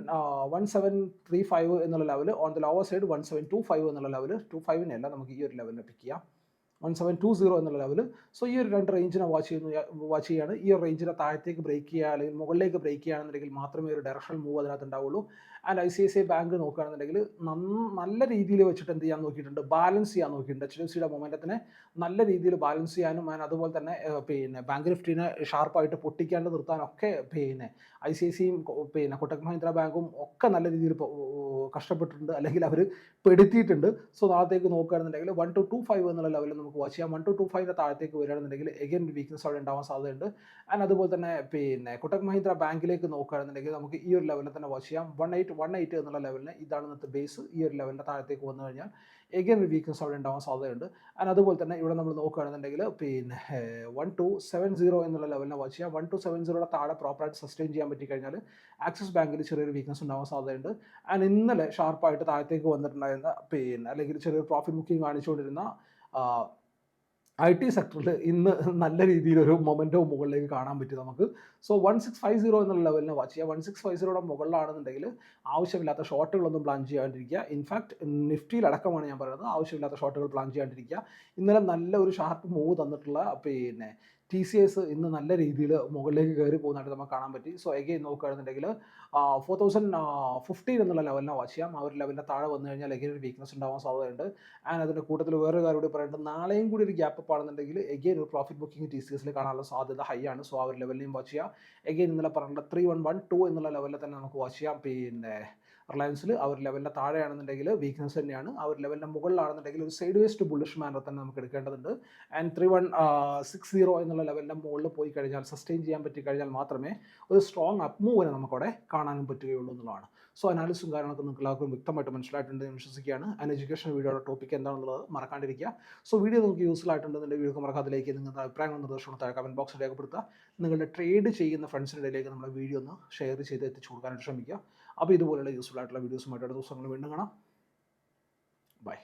one seven three five എന്നുള്ള level on the lower side one seven two five എന്നുള്ള ലെവൽ ടു ഫൈവിനല്ല നമുക്ക് ഈ ഒരു ലെവലിൽ പിക്ക് ചെയ്യാം. വൺ സെവൻ ടു സീറോ എന്നുള്ള ലെവൽ സോ ഈ ഒരു രണ്ട് റേഞ്ചിനെ വാച്ച് ചെയ്യുന്നു വാച്ച് ചെയ്യുകയാണ് ഈ ഒരു റേഞ്ചിനെ താഴത്തേക്ക് ബ്രേക്ക് ചെയ്യുക അല്ലെങ്കിൽ മുകളിലേക്ക് ബ്രേക്ക് ചെയ്യുകയാണെന്നുണ്ടെങ്കിൽ മാത്രമേ ഒരു ഡയറക്ഷൻ മൂവ് അതിനകത്ത് ഉണ്ടാവുള്ളൂ and I C I C I bank നോക്കുകയാണെന്നുണ്ടെങ്കിൽ നല്ല രീതിയിൽ വെച്ചിട്ട് എന്ത് ചെയ്യാൻ നോക്കിയിട്ടുണ്ട്? ബാലൻസ് ചെയ്യാൻ നോക്കിയിട്ടുണ്ട്. എച്ച് ഡി എഫ് സിയുടെ മൊമെന്റത്തിനെ നല്ല രീതിയിൽ ബാലൻസ് ചെയ്യാനും ആൻഡ് അതുപോലെ തന്നെ പിന്നെ ബാങ്ക് നിഫ്റ്റിനെ ഷാർപ്പായിട്ട് പൊട്ടിക്കാണ്ട് നിർത്താനൊക്കെ പിന്നെ ഐ സി ഐ സിയും പിന്നെ കൊട്ടക് മഹീന്ദ്ര ബാങ്കും ഒക്കെ നല്ല രീതിയിൽ കഷ്ടപ്പെട്ടിട്ടുണ്ട് അല്ലെങ്കിൽ അവർ പെടുത്തിയിട്ടുണ്ട്. സോ നാളത്തേക്ക് നോക്കുകയാണെന്നുണ്ടെങ്കിൽ വൺ ടു ടു ഫൈവ് എന്നുള്ള ലെവലിൽ നമുക്ക് വാച്ച് ചെയ്യാം. വൺ ടു ടു ഫൈവിന്റെ താഴത്തേക്ക് വരികയാണെന്നുണ്ടെങ്കിൽ ഒരു വീക്ക്നസ് അവിടെ ഉണ്ടാവാൻ സാധ്യതയുണ്ട്. ആൻഡ് അതുപോലെ തന്നെ പിന്നെ കൊട്ടക് മഹീന്ദ്ര ബാങ്കിലേക്ക് നോക്കുകയാണെന്നുണ്ടെങ്കിൽ നമുക്ക് ഈ ഒരു ലെവലിൽ തന്നെ വാച്ച് ചെയ്യാം. വൺ എയ്റ്റ് വൺ എയ്റ്റ് എന്നുള്ള ലെവലിന് ഇതാണ് ഇന്നത്തെ ബേസ് ഈ ഒരു ലെവലിന്റെ താഴത്തേക്ക് വന്നു കഴിഞ്ഞാൽ ഒരു വീക്ക്നസ് അവിടെ ഉണ്ടാവാൻ സാധ്യതയുണ്ട്. ആൻഡ് അതുപോലെ തന്നെ ഇവിടെ നമ്മൾ നോക്കുകയാണെന്നുണ്ടെങ്കിൽ പിന്നെ വൺ ടു സെവൻ സീറോ എന്നുള്ള ലെവലിനെ വാച്ച് ചെയ്യാം. വൺ ടു സെവൻ സീറോയുടെ താഴെ പ്രോപ്പറായിട്ട് സസ്റ്റെയിൻ ചെയ്യാൻ പറ്റി കഴിഞ്ഞാൽ ആക്സിസ് ബാങ്കിൽ ചെറിയൊരു വീക്ക്നസ് ഉണ്ടാവാൻ സാധ്യതയുണ്ട്. ആൻഡ് ഇന്നലെ ഷാർപ്പായിട്ട് താഴത്തേക്ക് വന്നിട്ടുണ്ടായിരുന്ന പിന്നെ അല്ലെങ്കിൽ ചെറിയൊരു പ്രോഫിറ്റ് ബുക്കിംഗ് കാണിച്ചുകൊണ്ടിരുന്ന ഐ ടി സെക്ടറിൽ ഇന്ന് നല്ല രീതിയിലൊരു മൊമെന്റവും മുകളിലേക്ക് കാണാൻ പറ്റും നമുക്ക്. So one six five zero എന്നുള്ള ലെവലിനെ വാച്ച് ചെയ്യുക. വൺ സിക്സ് ഫൈവ് സീറോയുടെ മുകളിലാണെന്നുണ്ടെങ്കിൽ ആവശ്യമില്ലാത്ത ഷോട്ടുകളൊന്നും പ്ലാൻ ചെയ്യാണ്ടിരിക്കുക. ഇൻഫാക്ട് നിഫ്റ്റിയിലടക്കമാണ് ഞാൻ പറയുന്നത്. ആവശ്യമില്ലാത്ത ഷോട്ടുകൾ പ്ലാൻ ചെയ്യാണ്ടിരിക്കുക. ഇന്നലെ നല്ല ഒരു ഷാർപ്പ് മൂവ് തന്നിട്ടുള്ള പിന്നെ ടി സി എസ് ഇന്ന് നല്ല രീതിയിൽ മുകളിലേക്ക് കയറി പോകുന്നതായിട്ട് നമുക്ക് കാണാൻ പറ്റി. സോ എഗെയിൻ നോക്കുകയാണെന്നുണ്ടെങ്കിൽ ഫോർ തൗസൻഡ് ഫിഫ്റ്റീൻ എന്നുള്ള ലെവലിനെ വാച്ച് ചെയ്യാം. ആ ഒരു ലെവലിന്റെ താഴെ വന്നു കഴിഞ്ഞാൽ എഗെയിൻ ഒരു വീക്ക്നെസ് ഉണ്ടാവാൻ സാധ്യതയുണ്ട്. ആൻഡ് അതിന്റെ കൂട്ടത്തിൽ വേറൊരു കാര്യം കൂടി പറയുന്നത് നാളെയും കൂടി ഒരു ഗ്യാപ്പ് അപ്പ് ആണെന്നുണ്ടെങ്കിൽ എഗെയിൻ ഒരു പ്രോഫിറ്റ് ബുക്കിംഗ് ടി സി എസിൽ കാണാനുള്ള സാധ്യത ഹൈ ആണ്. സോ ആ ഒരു ലെവലിനെയും വാച്ച് ചെയ്യാം. എഗെയിൻ ഇന്നലെ പറഞ്ഞിട്ടുള്ള ത്രീ വൺ വൺ ടു എന്നുള്ള ലെവലിൽ തന്നെ നമുക്ക് വാച്ച് ചെയ്യാം. പിന്നെ റിലയൻസിൽ ആ ഒരു ലെവലിന്റെ താഴെയാണെന്നുണ്ടെങ്കിൽ വീക്ക്നെസ് തന്നെയാണ്. ആ ഒരു ലെവലിന്റെ മുകളിലാണെന്നുണ്ടെങ്കിൽ ഒരു സൈഡ് വേസ്റ്റ് ബുള്ളിഷ് മാനർ തന്നെ നമുക്ക് എടുക്കേണ്ടതുണ്ട്. And three one six zero എന്നുള്ള ലെവലിന്റെ മുകളിൽ പോയി കഴിഞ്ഞാൽ സസ്റ്റെയിൻ ചെയ്യാൻ പറ്റി കഴിഞ്ഞാൽ മാത്രമേ ഒരു സ്ട്രോങ് അപ് മൂവിനെ നമുക്കവിടെ കാണാനും പറ്റുകയുള്ളൂ എന്നുള്ളതാണ്. സോ അനാലിസും കാര്യങ്ങളൊക്കെ നിങ്ങൾക്ക് എല്ലാവർക്കും വ്യക്തമായിട്ട് മനസ്സിലായിട്ടുണ്ട് എന്ന് വിശ്വസിക്കുകയാണ്. ആൻഡ് എഡ്യൂക്കേഷൻ വീഡിയോയുടെ ടോപ്പിക് എന്താണെന്നുള്ളത് മറക്കാണ്ടിരിക്കുക. സോ വീഡിയോ നിങ്ങൾക്ക് യൂസ്ഫുൾ ആയിട്ടുണ്ടെന്നുണ്ടെങ്കിൽ വീഡിയോ മറക്കാതിലേക്ക് നിങ്ങളുടെ അഭിപ്രായങ്ങളും നിർദ്ദേശങ്ങളും താഴെ കമന്റ് ബോക്സിൽ രേഖപ്പെടുത്തുക. നിങ്ങളുടെ ട്രേഡ് ചെയ്യുന്ന ഫ്രണ്ട്സിന്റെ ഇടയിലേക്ക് നമ്മുടെ വീഡിയോ ഒന്ന് ഷെയർ ചെയ്ത് എത്തിച്ചു കൊടുക്കാനായിട്ട് ശ്രമിക്കുക. അപ്പോൾ ഇതുപോലെയുള്ള യൂസ്ഫുൾ ആയിട്ടുള്ള വീഡിയോസുമായിട്ട് അടുത്ത ദിവസങ്ങൾ വീണ്ടും കാണാം. ബൈ